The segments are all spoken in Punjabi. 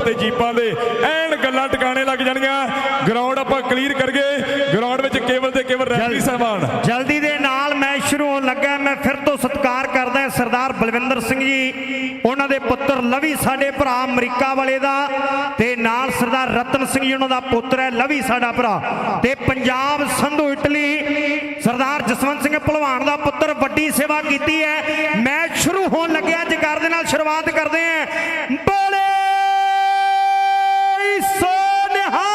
ਤੇ ਜੀਪਾਂ ਦੇ ਐਨ ਗੱਲਾਂ ਟਿਕਾਣੇ ਲੱਗ ਜਾਣੀਆਂ। ਗਰਾਊਂਡ ਆਪਾਂ ਕਲੀਅਰ ਕਰਗੇ ਗਰਾਊਂਡ ਵਿੱਚ ਕੇਵਲ ਤੇ ਕੇਵਲ ਰੈਫਰੀ ਸਾਹਿਬਾਨ। ਜਲਦੀ ਦੇ ਨਾਲ ਮੈਚ ਸ਼ੁਰੂ ਹੋਣ ਲੱਗਾ। ਮੈਂ ਫਿਰ ਤੋਂ ਸਤਿਕਾਰ ਕਰਦਾ ਸਰਦਾਰ ਬਲਵਿੰਦਰ ਸਿੰਘ ਜੀ। ਉਹਨਾਂ ਦੇ ਪੁੱਤਰ ਲਵੀ ਸਾਡੇ ਭਰਾ ਅਮਰੀਕਾ ਵਾਲੇ ਦਾ ਤੇ ਨਾਲ ਸਰਦਾਰ ਰਤਨ ਸਿੰਘ ਜੀ ਉਹਨਾਂ ਦਾ ਪੁੱਤਰ ਹੈ ਲਵੀ ਸਾਡਾ ਭਰਾ। ਤੇ ਪੰਜਾਬ ਸੰਧੂ ਇਟਲੀ ਸਰਦਾਰ ਜਸਵੰਤ ਸਿੰਘ ਭਲਵਾਨ ਦਾ ਪੁੱਤਰ ਵੱਡੀ ਸੇਵਾ ਕੀਤੀ ਹੈ। ਮੈਚ ਸ਼ੁਰੂ ਹੋਣ ਲੱਗਿਆ। ਜਗਰ ਦੇ ਨਾਲ ਸ਼ੁਰੂਆਤ ਕਰਦੇ ਹਾਂ। ਬੋਲੇ ਸੋਨਿਹਾ।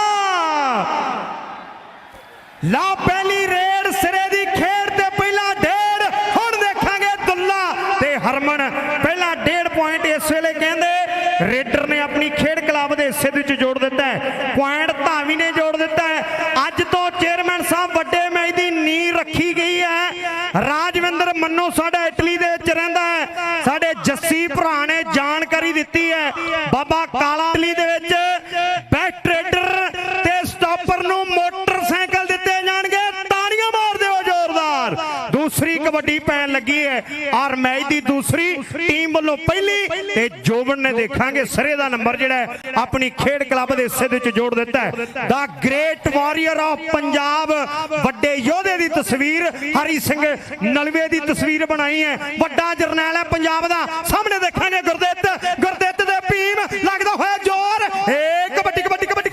ਲਾ ਪਹਿਲੀ ਰੇਡ ਸਿਰੇ ਦੀ ਖੇਡ ਤੇ ਪਹਿਲਾ ਡੇਢ। ਹੁਣ ਦੇਖਾਂਗੇ ਦੁੱਲਾ ਤੇ ਹਰਮਨ। ਪਹਿਲਾ ਡੇਢ ਪੁਆਇੰਟ ਇਸ ਵੇਲੇ ਕਹਿੰਦੇ ਰੇਡਰ ਨੇ ਆਪਣੀ ਖੇਡ ਕਲੱਬ ਦੇ ਹਿੱਸੇ ਦੇ ਵਿੱਚ ਜੋੜ ਦਿੱਤਾ ਹੈ। ਪੁਆਇੰਟ ਧਾਵੀ ਨੇ ਜੋੜ ਦਿੱਤਾ ਹੈ। ਅੱਜ ਤੋਂ ਚੇਅਰਮੈਨ ਸਾਹਿਬ ਵੱਡੇ ਮੈਚ ਦੀ ਨੀਂਹ ਰੱਖੀ ਗਈ ਹੈ। ਰਾਜਵਿੰਦਰ ਮੰਨੋ ਸਾਡਾ ਇਟਲੀ ਦੇ ਵਿੱਚ ਰਹਿੰਦਾ ਹੈ। ਸਾਡੇ ਜੱਸੀ ਭਰਾ ਨੇ ਜਾਣਕਾਰੀ ਦਿੱਤੀ ਹੈ। ਬਾਬਾ ਕਾਲਾ ਇਟਲੀ ਦੇ ਵਿੱਚ ਦੂਸਰੀ ਪੈਣ ਲੱਗੀ ਹੈ। ਔਰ ਮੈਚ ਦੀ ਦੂਸਰੀ ਟੀਮ ਵੱਲੋਂ ਪਹਿਲੀ ਤੇ ਜੋਬਨ ਨੇ ਦੇਖਾਂਗੇ। ਸਰੇ ਦਾ ਨੰਬਰ ਜਿਹੜਾ ਆਪਣੀ ਖੇਡ ਕਲੱਬ ਦੇ ਹਿੱਸੇ ਦੇ ਵਿੱਚ ਜੋੜ ਦਿੱਤਾ ਹੈ। The great warrior of Punjab, ਵੱਡੇ ਯੋਧੇ ਦੀ ਤਸਵੀਰ, ਹਰੀ ਸਿੰਘ ਨਲਵੇ ਦੀ ਤਸਵੀਰ ਬਣਾਈ ਹੈ। ਵੱਡਾ ਜਰਨੈਲ ਹੈ ਪੰਜਾਬ ਦਾ। ਸਾਹਮਣੇ ਦੇਖਾਂਗੇ ਗੁਰਦਿੱਤ ਗੁਰਦਿੱਤ ਦੇ ਭੀਮ, ਲੱਗਦਾ ਹੋਇਆ ਜ਼ੋਰ। ਏ ਕਬੱਡੀ ਕਬੱਡੀ ਕਬੱਡੀ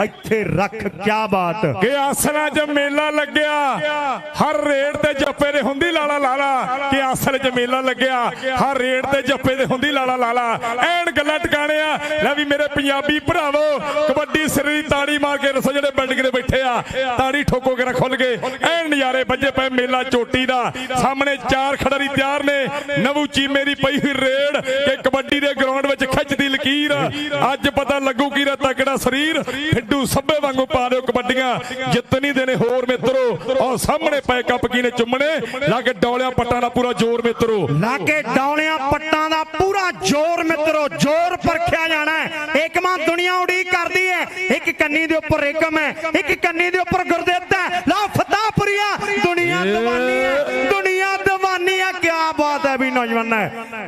ਇੱਥੇ ਰੱਖ ਕਿਆ ਬਾਤ? ਕਿ ਆਸਣਾ 'ਚ ਮੇਲਾ ਲੱਗਿਆ। ਹਰ ਰੇਡ ਤੇ ਜੱਪੇ ਦੇ ਹੁੰਦੀ ਲਾਲਾ ਲਾਲਾ। ਕਿ ਆਸਣ 'ਚ ਮੇਲਾ ਲੱਗਿਆ। ਹਰ ਰੇਡ ਤੇ ਜੱਪੇ ਦੇ ਹੁੰਦੀ ਲਾਲਾ ਲਾਲਾ। ਐਨ ਗੱਲਾਂ ਟਿਕਾਣੇ ਆ ਲੈ ਵੀ ਮੇਰੇ ਪੰਜਾਬੀ ਭਰਾਵੋ, ਕਬੱਡੀ ਸਿਰ ਦੀ ਤਾੜੀ ਮਾਰ ਕੇ ਰਸੋ ਜਿਹੜੇ ਬਿਲਡਿੰਗ ਦੇ ਬੈਠੇ ਆ। ਤਾੜੀ ਠੋਕੋ ਕੇ ਖੁੱਲ ਗਏ। ਐਨ ਨਜ਼ਾਰੇ ਵੱਜੇ ਪਏ ਮੇਲਾ ਚੋਟੀ ਦਾ। ਸਾਹਮਣੇ ਚਾਰ ਖਿਡਾਰੀ ਤਿਆਰ ਨੇ। ਨਵੂ ਚੀਮੇ ਦੀ ਪਈ ਹੋਈ ਰੇਡ ਕਿ ਕਬੱਡੀ ਦੇ ਗਰਾਊਂਡ ਵਿੱਚ ਲਕੀਰ ਅੱਜ ਪਤਾ ਲੱਗੂ ਕੀ ਰਾ ਤਕੜਾ ਸਰੀਰ ਫਿੱਡੂ ਸੱਬੇ ਵਾਂਗੂ ਪਾ ਦਿਓ ਕਬੱਡੀਆਂ। ਜਿੱਤਨੀ ਦੇਣੇ ਹੋਰ ਮਿੱਤਰੋ ਉਹ ਸਾਹਮਣੇ ਪਏ ਕੱਪ ਕੀ ਨੇ ਚੁੰਮਣੇ। ਲੱਗ ਡੌਲਿਆਂ ਪੱਟਾਂ ਦਾ ਪੂਰਾ ਜ਼ੋਰ ਮਿੱਤਰੋ। ਲਾਗੇ ਡੌਲਿਆਂ ਪੱਟਾਂ ਦਾ ਪੂਰਾ ਜ਼ੋਰ ਮਿੱਤਰੋ, ਜ਼ੋਰ ਪਰਖਿਆ ਜਾਣਾ ਹੈ। ਏਕਮਾਂ ਦੁਨੀਆ ਉਡੀਕ ਕਰਦੀ ਹੈ, ਇੱਕ ਕੰਨੀ ਦੇ ਉੱਪਰ ਏਕਮ ਹੈ, ਇੱਕ ਕੰਨੀ ਦੇ ਉੱਪਰ ਗੁਰਦੇਵਤਾ ਹੈ। ਲਾ ਫਤਾਪੁਰੀਆ ਦੁਨੀਆ ਦੀਵਾਨੀ ਹੈ ਦੁਨੀਆ ਦੀਵਾਨੀ ਹੈ ਕੀ ਬਾਤ ਹੈ ਵੀ ਨੌਜਵਾਨ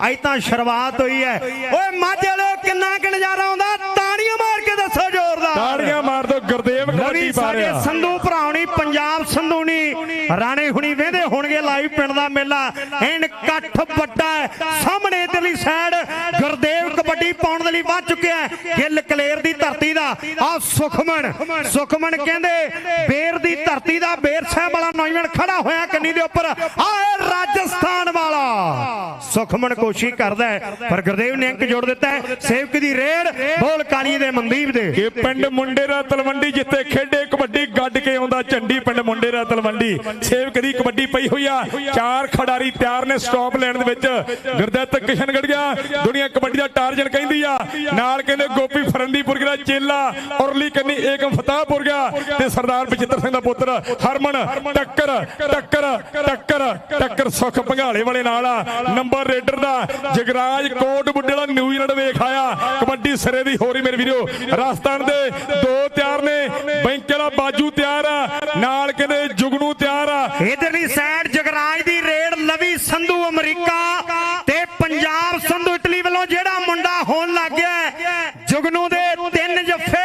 ਅਜ ਤਾਂ ਸ਼ੁਰੂਆਤ ਹੋਈ ਹੈ। ਓਏ ਮਾਝੇ ਵਾਲਿਓ ਕਿੰਨਾ ਕਿ ਨਜ਼ਾਰਾ ਆਉਂਦਾ? ਤਾੜੀਆਂ ਮਾਰ ਕੇ ਦੱਸੋ ਜ਼ੋਰਦਾਰ। ਤਾੜੀਆਂ ਮਾਰ ਦੋ ਗੁਰਦੇਵ ਕਬੱਡੀ ਪਾ ਸਾਡੇ ਸੰਧੂ ਭਰਾਉਣੀ ਪੰਜਾਬ ਸੰਧੂਣੀ ਰਾਣੇ ਹੁਣੀ ਵੇਂਦੇ ਹੋਣਗੇ ਲਾਈਵ ਪਿੰਡ ਦਾ ਮੇਲਾ। ਐਨ ਇਕੱਠ ਵੱਡਾ ਸਾਹਮਣੇ ਇਧਰਲੀ ਸਾਈਡ ਗੁਰਦੇਵ ਕਬੱਡੀ ਪਾਉਣ ਦੇ ਲਈ ਵੱਧ ਚੁੱਕਿਆ ਗਿੱਲ ਕਲੇਰ ਦੀ ਧਰਤੀ ਦਾ ਆ ਸੁਖਮਨ ਸੁਖਮਨ ਕਹਿੰਦੇ, ਬੇਰ ਦੀ ਧਰਤੀ ਦਾ ਬੇਰ ਸਾਹਿਬ ਵਾਲਾ ਨੌਜਵਾਨ ਖੜਾ ਹੋਇਆ ਕੰਨੀ ਦੇ ਉੱਪਰ। ਆਏ ਰਾਜਸਥਾਨ ਵਾਲਾ। ਸੁਖਮਨ ਕੋਸ਼ਿਸ਼ ਕਰਦਾ ਪਰ ਗੁਰਦੇਵ ਨੇ ਅੰਕ ਜੋੜ ਦਿੱਤਾ ਸੇਵਕ ਦੀ ਰੇਡ ਬੋਲ ਕਾਲੀ ਦੇ ਮਨਦੀਪ ਦੇ। ਕਿ ਪਿੰਡ ਮੁੰਡੇ ਦਾ ਤਲਵੰਡੀ ਜਿੱਥੇ ਖੇਡੇ, ਕਬੱਡੀ ਗੱਡ ਕੇ ਆਉਂਦਾ ਝੰਡੀ ਪਿੰਡ ਮੁੰਡੇ ਦਾ ਤਲਵੰਡੀ। ਸੇਵਕ ਦੀ ਕਬੱਡੀ ਪਈ ਹੋਈ ਆ। ਚਾਰ ਖਿਡਾਰੀ ਤਿਆਰ ਨੇ ਸਟਾਪ ਲੈਣ ਦੇ ਵਿੱਚ। ਗੁਰਦਿੱਤ ਕਿਸ਼ਨਗੜੀਆ ਦੁਨੀਆ ਕਬੱਡੀ ਦਾ ਟਾਰਜਨ ਕਹਿੰਦੀ ਆ। ਨਾਲ ਕਹਿੰਦੇ ਗੋਪੀ ਫਰੰਦੀਪੁਰ ਦਾ ਚੇਲਾ ਔਰਲੀ ਕੰਨੀ ਏਕਮ ਫਤਾਹਪੁਰ ਗਿਆ ਤੇ ਸਰਦਾਰ ਬਚਿੱਤਰ ਸਿੰਘ ਦਾ ਪੁੱਤਰ ਹਰਮਨ ਟੱਕਰ ਟੱਕਰ ਟੱਕਰ ਟੱਕਰ ਸੁਖ ਭੰਗਾਲੇ ਵਾਲੇ ਨਾਲ ਆ। ਨੰਬਰ ਰੇਡਰ ਦਾ ਜਗਰਾਜ ਕੋਟ ਬੁੱਢੇ ਦਾ ਨਿਊਜ਼ੀਲੈਂਡ ਵੇਖ ਆਇਆ। ਕਬੱਡੀ ਸਿਰੇ ਦੀ ਹੋ ਰਹੀ ਮੇਰੇ ਵੀਰੋ। ਰਾਜਸਥਾਨ ਦੇ ਦੋ ਤਿਆਰ ਨੇ। ਬੈਂਕ ਵਾਲਾ ਬਾਜੂ ਤਿਆਰ ਆ। ਨਾਲ ਕਹਿੰਦੇ ਜੁਗਨੂ ਤਿਆਰ ਆ। ਇਧਰਲੀ ਸਾਈਡ ਜਗਰਾਜ ਦੀ ਰੇਡ ਲਵੀ ਸੰਧੂ ਅਮਰੀਕਾ ਤੇ ਪੰਜਾਬ ਸੰਧੂ ਇਟਲੀ ਵੱਲੋਂ ਜਿਹੜਾ ਮੁੰਡਾ ਹੋਣ ਲੱਗ ਗਿਆ ਹੈ, ਜੁਗਨੂ ਦੇ ਤਿੰਨ ਜੱਫੇ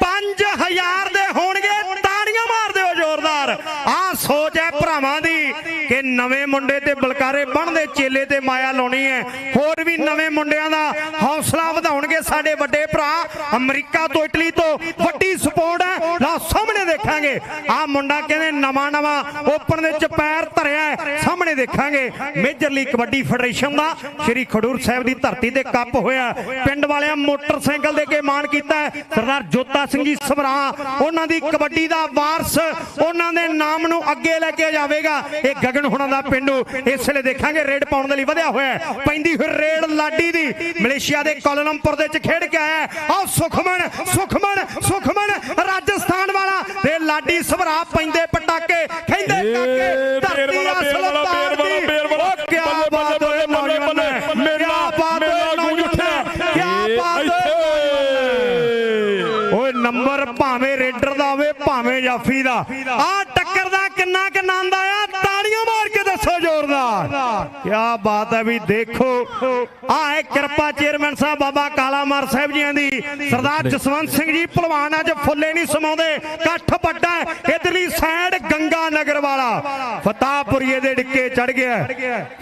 5000 ਦੇ ਹੋਣਗੇ ਤਾੜੀਆਂ ਮਾਰ ਦਿਓ ਜ਼ੋਰਦਾਰ ਆਹ ਸੋਚ ਹੈ ਭਰਾਵਾਂ ਦੀ ਕਿ ਨਵੇਂ ਮੁੰਡੇ ਤੇ ਬਲਕਾਰੇ ਬਣਦੇ, ਚੇਲੇ ਤੇ ਮਾਇਆ ਲਾਉਣੀ ਹੈ। ਹੋਰ ਵੀ ਨਵੇਂ ਮੁੰਡਿਆਂ ਦਾ ਹੌਸਲਾ ਵਧਾਉਣਗੇ ਸਾਡੇ ਵੱਡੇ ਭਰਾ। ਅਮਰੀਕਾ ਤੋਂ, ਇਟਲੀ ਤੋਂ ਵੱਡੀ ਸਪੋਰਟ ਹੈ। ਲਓ ਸਾਹਮਣੇ ਦੇਖਾਂਗੇ। ਆਹ ਮੁੰਡਾ ਕਹਿੰਦੇ ਨਵਾਂ ਨਵਾਂ ਓਪਨ ਦੇ ਵਿੱਚ ਪੈਰ ਧਰਿਆ ਸਾਹਮਣੇ ਦੇਖਾਂਗੇ ਮੇਜਰ ਲੀਗ ਕਬੱਡੀ ਫੈਡਰੇਸ਼ਨ ਦਾ। ਸ਼੍ਰੀ ਖਡੂਰ ਸਾਹਿਬ ਦੀ ਧਰਤੀ ਤੇ ਕੱਪ ਹੋਇਆ ਪਿੰਡ ਵਾਲਿਆਂ ਮੋਟਰਸਾਈਕਲ ਦੇ ਕੇ ਮਾਣ ਕੀਤਾ ਸਰਦਾਰ ਜੋਤਾ ਸਿੰਘ ਜੀ ਸਭਰਾ, ਉਹਨਾਂ ਦੀ ਕਬੱਡੀ ਦਾ ਵਾਰਸ, ਉਹਨਾਂ ਦੇ ਨਾਮ ਨੂੰ ਅੱਗੇ ਲੈ ਕੇ ਜਾਵੇਗਾ। ਇਹ ਗਗਨ ਹੁਣਾਂ ਦਾ ਪਿੰਡੂ ਇਸ ਵੇਲੇ ਦੇਖਾਂਗੇ ਰੇਡ ਪਾਉਣ ਦੇ ਲਈ ਵਧਿਆ ਹੋਇਆ ਪੈਂਦੀ ਹੋਈ ਰੇਡ ਲਾਡੀ ਦੀ। ਮਲੇਸ਼ੀਆ ਦੇ ਕੋਲੰਪੁਰ ਦੇ ਵਿੱਚ ਖੇਡ ਕੇ ਆਇਆ ਆਹ ਸੁਖਮਨ ਸੁਖਮਨ ਸੁਖਮਨ, ਰਾਜਸਥਾਨ ਵਾਲਾ। ਤੇ ਲਾਡੀ ਸਭਰਾ ਪੈਂਦੇ ਪਟਾਕੇ ਕਹਿੰਦੇ ਕਾਕੇ ਧਰਤੀ ਅਸਲ। ਉਹ ਕਿਆ ਬਾਤ ਹੋਏ ਨੌਜਵਾਨ ਬਾਤ ਹੋਏ ਨੌਜਵਾਨ। ਕਿਆ ਬਾਤ। ਓਏ ਨੰਬਰ ਭਾਵੇਂ ਰੇਡਰ ਦਾ ਹੋਵੇ ਭਾਵੇਂ ਜਾਫੀ ਦਾ ਆ ਟੱਕਰ ਦਾ ਕਿੰਨਾ ਕਿੰਨਾ ਆਂਦਾ ਆ ਕਿਆ ਬਾਤ ਹੈ ਵੀ ਦੇਖੋ। ਆ ਹੈ ਕਿਰਪਾ ਚੇਅਰਮੈਨ ਸਾਹਿਬ ਬਾਬਾ ਕਾਲਾਮਾਰ ਸਾਹਿਬ ਜੀਆਂ ਦੀ। ਸਰਦਾਰ ਜਸਵੰਤ ਸਿੰਘ ਜੀ ਪਹਿਲਵਾਨ ਅੱਜ ਫੁੱਲੇ ਨਹੀਂ ਸਮਾਉਂਦੇ। ਇਕੱਠ ਵੱਡਾ। ਇਧਰਲੀ ਸਾਈਡ ਗੰਗਾ ਨਗਰ ਵਾਲਾ। ਫਤਾਹਪੁਰੀਏ ਦੇ ਡਿੱਕੇ ਚੜ ਗਿਆ।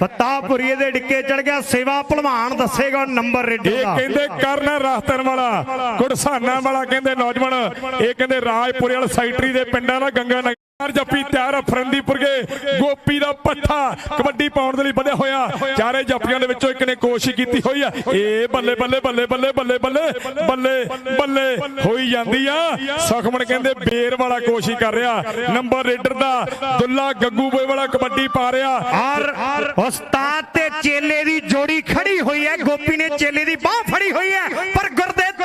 ਫਤਾਹਪੁਰੀਏ ਦੇ ਡਿੱਕੇ ਚੜ ਗਿਆ। ਸੇਵਾ ਪਹਿਲਵਾਨ ਦੱਸੇਗਾ ਨੰਬਰ ਇਹ ਦਾ। ਕਹਿੰਦੇ ਕਰਨ ਰਾਹਤਨ ਵਾਲਾ ਕੁੜਸਾਨਾ ਵਾਲਾ ਕਹਿੰਦੇ ਨੌਜਵਾਨ। ਇਹ ਕਹਿੰਦੇ ਰਾਜਪੁਰੇ ਵਾਲ ਸੈਕਟਰੀ ਦੇ ਪਿੰਡਾਂ ਦਾ ਗੰਗਾ ਨਗਰ ਜੱਪੀ ਤਿਆਰ ਆ ਫਰੰਦੀਪੁਰਗੇ ਗੋਪੀ ਦਾ ਪੱਠਾ ਕਬੱਡੀ ਪਾਉਣ ਦੇ ਲਈ ਵਧਿਆ ਹੋਇਆ। ਚਾਰੇ ਜੱਪੀਆਂ ਦੇ ਵਿੱਚੋਂ ਇੱਕ ਨੇ ਕੋਸ਼ਿਸ਼ ਕੀਤੀ ਹੋਈ ਆ। ਇਹ ਬੱਲੇ ਬੱਲੇ ਬੱਲੇ ਬੱਲੇ ਬੱਲੇ ਬੱਲੇ ਬੱਲੇ ਬੱਲੇ ਹੋਈ ਜਾਂਦੀ ਆ। ਸੁਖਮਨ ਕਹਿੰਦੇ ਬੇਰ ਵਾਲਾ ਕੋਸ਼ਿਸ਼ ਕਰ ਰਿਹਾ। ਨੰਬਰ ਰੇਡਰ ਦਾ ਦੁੱਲਾ ਗੱਗੂ ਗੱਗੂਬੇ ਵਾਲਾ ਕਬੱਡੀ ਪਾ ਰਿਹਾ। ਔਰ ਉਸਤਾਦ ਤੇ ਚੇਲੇ ਦੀ ਜੋੜੀ ਖੜੀ ਹੋਈ ਹੈ। ਗੋਪੀ ਨੇ ਚੇਲੇ ਦੀ ਬਾਹ ਫੜੀ ਹੋਈ ਹੈ। ਪਰ ਗੁਰਦੇਵ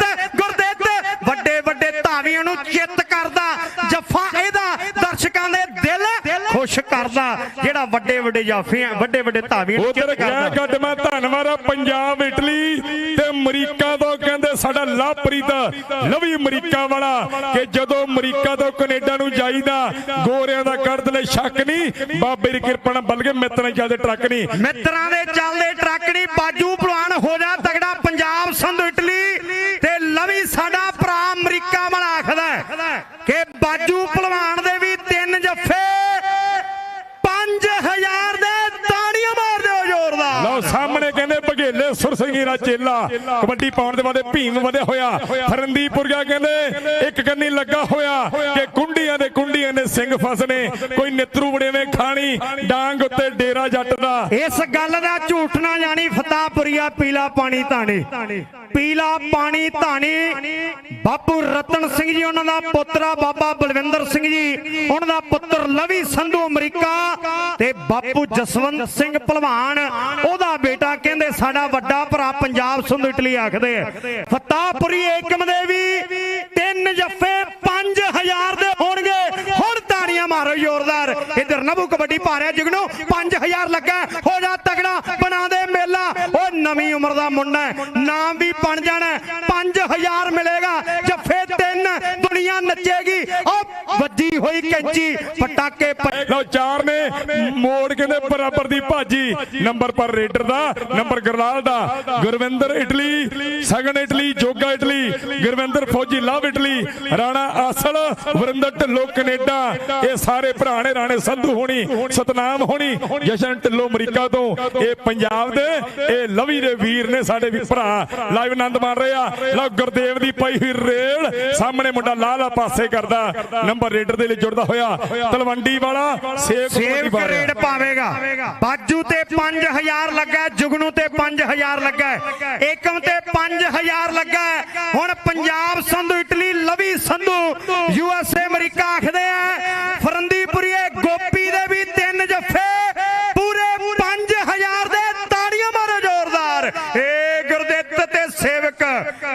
ਵੱਡੇ ਵੱਡੇ ਧਾਵੀਆਂ ਨੂੰ ਚਿੱਤ ਕਰਦਾ ਜੱਫਾ ਇਹਦਾ ਦਰਸ਼ਕਾਂ ਦੇ ਦਿਲ ਖੁਸ਼ ਕਰਦਾ ਜਿਹੜਾ ਵੱਡੇ ਵੱਡੇ ਜਾਫੀਆਂ ਵੱਡੇ ਵੱਡੇ ਧਾਵੀਆਂ ਨੂੰ ਚਿੱਤ ਕਰਦਾ। ਗੱਡ ਮੈਂ ਧੰਨਵਾਦ ਆ ਪੰਜਾਬ ਇਟਲੀ ਤੇ ਅਮਰੀਕਾ ਤੋਂ ਕਹਿੰਦੇ ਸਾਡਾ ਲਵਪ੍ਰੀਤ ਲਵੀ ਅਮਰੀਕਾ ਵਾਲਾ ਕਿ ਜਦੋਂ ਅਮਰੀਕਾ ਤੋਂ ਕੈਨੇਡਾ ਨੂੰ ਜਾਈਦਾ ਗੋਰਿਆਂ ਦਾ ਕੱਢ ਲੈ ਸ਼ੱਕ ਨਹੀਂ ਬਾਬੇ ਦੀ ਕਿਰਪਾ ਨਾਲ ਬਲਗੇ ਮਿੱਤਰਾਂ ਚੱਲਦੇ ਟਰੱਕ ਨਹੀਂ। ਮਿੱਤਰਾਂ ਦੇ ਚੱਲਦੇ ਟਰੱਕ ਨਹੀਂ ਬਾਜੂ ਭਲਵਾਨ ਹੋ ਜਾ ਤਗੜਾ ਪੰਜਾਬ ਸੰਧੂ ਇਟਲੀ ਤੇ ਲਵੀ ਸਾਡਾ ਅਮਰੀਕਾ ਵਾਲਾ ਆਖਦਾ ਕਿ ਬਾਜੂ ਬਘੇਲੇ ਚੇਲਾ। ਕਬੱਡੀ ਪਾਉਣ ਦੇ ਬਾਅਦ ਭੀਮ ਵਧਿਆ ਹੋਇਆ। ਫਰੰਦੀਪੁਰ ਕਹਿੰਦੇ, ਇੱਕ ਕੰਨੀ ਲੱਗਾ ਹੋਇਆ ਕਿ ਕੁੰਡੀਆਂ ਦੇ ਕੁੰਡੀਆਂ ਨੇ ਸਿੰਘ ਫਸਨੇ। ਕੋਈ ਨਿਤਰੂ ਬੜੇਵੇਂ ਖਾਣੀ, ਡਾਂਗ ਉੱਤੇ ਡੇਰਾ ਜੱਟ ਦਾ ਇਸ ਗੱਲ ਦਾ ਝੂਠ ਨਾ ਜਾਣੀ ਫਤਾਪੁਰੀਆ ਪੀਲਾ ਪਾਣੀ ਧਾਣੀ। ਪੀਲਾ ਪਾਣੀ ਧਾਣੀ, ਬਾਪੂ ਰਤਨ ਸਿੰਘ ਜੀ, ਉਹਨਾਂ ਦਾ ਪੁੱਤਰਾ ਬਾਬਾ ਬਲਵਿੰਦਰ ਸਿੰਘ ਜੀ, ਉਹਨਾਂ ਦਾ ਪੁੱਤਰ ਲਵੀ ਸੰਧੂ ਅਮਰੀਕਾ ਤੇ ਬਾਪੂ ਜਸਵੰਤ ਸਿੰਘ ਪਹਿਲਵਾਨ ਉਹਦਾ ਬੇਟਾ ਕਹਿੰਦੇ, ਸਾਡਾ ਵੱਡਾ ਭਰਾ ਪੰਜਾਬ ਸੰਧੂ ਇਟਲੀ ਆਖਦੇ ਆ। ਫਤਾਪੁਰੀ ਏਕਮ ਦੇ ਵੀ ਤਿੰਨ ਜੱਫੇ 5000 ਦੇ ਹੋਣਗੇ। ਹੁਣ ਤਾੜੀਆਂ ਮਾਰੋ ਜ਼ੋਰਦਾਰ। ਇਧਰ ਨਭੂ ਕਬੱਡੀ ਪਾ ਰਿਹਾ ਜਿਗਣੋ 5000 ਲੱਗਾ। ਹੋ ਜਾ ਤਗੜਾ ਬਣਾ ਦੇ ਮੇਲਾ। ਉਹ ਨਵੀਂ ਉਮਰ ਦਾ ਮੁੰਡਾ ਨਾਮ ਵੀ ਬਣ ਜਾਣਾ ਹੈ। 5000 ਮਿਲੇਗਾ, ਜੱਫੇ ਤਿੰਨ ਦੁਨੀਆ ਨੱਚੇਗੀ। ਉਹ ਵੱਜੀ ਹੋਈ ਕੈਂਚੀ, ਪਟਾਕੇ ਲਓ, ਚਾਰ ਨੇ। ਮੋੜ ਕਹਿੰਦੇ ਬਰਾਬਰ ਦੀ ਭਾਜੀ। ਨੰਬਰ ਪਰ ਰੇਡਰ ਦਾ, ਨੰਬਰ ਗਰਲਾਲ ਦਾ। Gurvinder Italy, Sagan Italy, Joga Italy. Gurvinder Fauji, Lav Italy. Rana Asal Varinder Dhillon Canada. ਇਹ ਸਾਰੇ ਭਰਾ ਨੇ, ਰਾਣੇ ਸੰਧੂ ਹੋਣੀ, ਸਤਨਾਮ ਹੋਣੀ, ਜਸ਼ਨ ਢਿੱਲੋਂ ਅਮਰੀਕਾ ਤੋਂ। ਇਹ ਪੰਜਾਬ ਦੇ, ਇਹ ਲਵੀ ਦੇ ਵੀਰ ਨੇ ਸਾਡੇ ਵੀ ਭਰਾ। ਲਾਈਵ ਆਨੰਦ ਮਾਣ ਰਹੇ ਆ। ਲਓ, ਗੁਰਦੇਵ ਦੀ ਪਈ ਹੋਈ ਰੇਲ। ਸਾਹਮਣੇ ਮੁੰਡਾ ਲਾ ਲਾਲਾ ਪਾਸੇ ਕਰਦਾ। ਨੰਬਰ ਰੇਡਰ ਦੇ ਲਈ ਜੁੜਦਾ ਹੋਇਆ ਤਲਵੰਡੀ ਵਾਲਾ। ਸੇਵ। ਕਰੇਡ ਪਾਵੇਗਾ। ਬਾਜੂ ਤੇ 5000 ਲੱਗਾ ਜੁਗਨੂ ਤੇ 5000 ਲੱਗਾ ਏਕਮ ਤੇ 5000 ਲੱਗਾ। ਹੁਣ Punjab Sandhu Italy Lavi Sandhu U S A America ਆਖਦੇ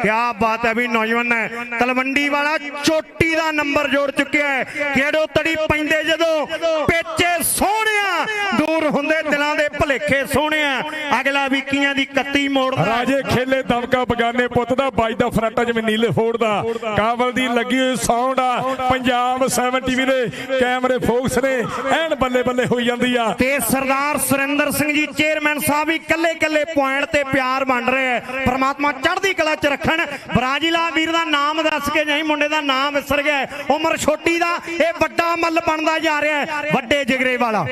ਕਿਆ ਬਾਤ ਹੈ ਵੀ ਨੌਜਵਾਨ ਹੈ। ਤਲਵੰਡੀ ਵਾਲਾ ਚੋਟੀ ਦਾ ਨੰਬਰ ਜੋੜ ਚੁੱਕਿਆ ਹੈ। ਕਿਹੜੋ ਤੜੀ ਪੈਂਦੇ ਜਦੋਂ ਪੇਚੇ ਸੋਹਣਿਆ। ਦੂਰ ਹੁੰਦੇ ਦਿਲਾਂ ਦੇ ਭਲੇਖੇ ਸੋਹਣਿਆ ਅਗਲਾ ਵੀਕੀਆਂ ਦੀ ਕੱਤੀ ਮੋੜਦਾ। ਰਾਜੇ ਖੇਲੇ ਦਮਕਾ ਬਗਾਨੇ ਪੁੱਤ ਦਾ ਬਾਜ ਦਾ ਫਰਾਟਾ ਜਿਵੇਂ ਨੀਲੇ ਫੋੜ ਦਾ। ਕਾਬਲ ਦੀ ਲੱਗੀ ਹੋਈ ਸਾਊਂਡ ਆ। ਪੰਜਾਬ 7 ਟੀਵੀ ਦੇ ਕੈਮਰੇ ਫੋਕਸ ਨੇ ਐਨ ਬੱਲੇ ਬੱਲੇ ਹੋਈ ਜਾਂਦੀ ਆ। ਤੇ ਸਰਦਾਰ ਸੁਰਿੰਦਰ ਸਿੰਘ ਜੀ ਚੇਅਰਮੈਨ ਸਾਹਿਬ ਵੀ ਕੱਲੇ ਕੱਲੇ ਪੁਆਇੰਟ ਤੇ ਪਿਆਰ ਵੰਡ ਰਹੇ ਹੈ ਪ੍ਰਮਾਤਮਾ ਚੜ੍ਹਦੀ ਕਲਾ ਚ ਰੱਖਣ। ਬਰਾਜੀਲਾ ਵੀਰ ਦਾ ਨਾਮ ਦੱਸ ਕੇ ਜਾਈ ਮੁੰਡੇ ਦਾ ਨਾਮ ਵਿਸਰ ਗਿਆ। ਉਮਰ ਛੋਟੀ ਦਾ ਇਹ ਵੱਡਾ ਮੱਲ ਬਣਦਾ ਜਾ ਰਿਹਾ। ਵੱਡੇ ਜਿਗਰੇ ਵਾਲਾ।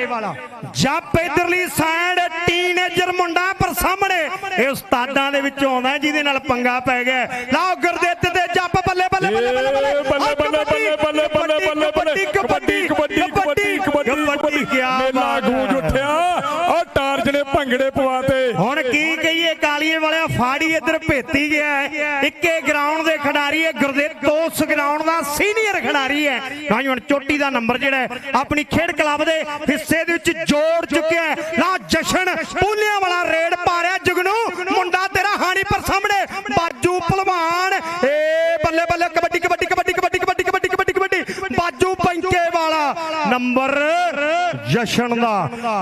ਜੱਪ ਇਧਰਲੀ ਸਾਈਡ ਟੀਨੇਜਰ ਮੁੰਡਾ ਪਰ ਸਾਹਮਣੇ ਇਹ ਉਸਤਾਦਾਂ ਦੇ ਵਿੱਚੋਂ ਆਉਂਦਾ ਜਿਹਦੇ ਨਾਲ ਪੰਗਾ ਪੈ ਗਿਆ। ਲਓ ਗੁਰਦਿੱਤ ਤੇ ਜੱਪ ਬੱਲੇ ਬੱਲੇ ਬੱਲੇ ਬੱਲੇ ਬੱਲੇ ਬੱਲੇ ਬੱਲੇ ਬੱਲੇ ਬੱਲੇ ਬੱਲੇ ਕਬੱਡੀ ਕਬੱਡੀ ਕਬੱਡੀ ਕਬੱਡੀ ਕਬੱਡੀ ਕਿਆ ਮੇਲਾ। ਗੂੰਜ ਉੱਠਿਆ ਭੰਗੜੇ ਪਵਾਤੇ ਹੁਣ ਕੀ ਕਹੀਏ ਕਾਲੀਏ ਵਾਲਿਆ ਫਾੜੀ ਇੱਧਰ ਭੇਤੀ ਗਿਆ ਇੱਕੇ ਗਰਾਊਂਡ ਦੇ ਖਿਡਾਰੀ ਹੈ ਗੁਰਦੇਵ ਉਸ ਗਰਾਊਂਡ ਦਾ ਸੀਨੀਅਰ ਖਿਡਾਰੀ ਹੈ। ਨੌਜਵਾਨ ਚੋਟੀ ਦਾ ਨੰਬਰ ਜਿਹੜਾ ਆਪਣੀ ਖੇਡ ਕਲੱਬ ਦੇ ਹਿੱਸੇ ਦੇ ਵਿੱਚ ਜੋੜ ਚੁੱਕਿਆ ਹੈ। ਨਾ ਜਸ਼ਨ ਪੂਲਿਆਂ ਵਾਲਾ ਰੇਡ ਪਾ ਰਿਹਾ ਜਗਨੂ ਮੁੰਡਾ ਤੇਰਾ ਹਾਣੀ ਪਰ ਸਾਹਮਣੇ। ਬਾਜੂ ਪਹਿਲਵਾਨ ਏ ਬੱਲੇ ਬੱਲੇ ਕਬੱਡੀ ਕਬੱਡੀ ਕਬੱਡੀ ਕਬੱਡੀ ਕਬੱਡੀ ਬਾਜੂ ਪੰਕੇ ਵਾਲਾ। ਨੰਬਰ ਜਸ਼ਨ ਦਾ।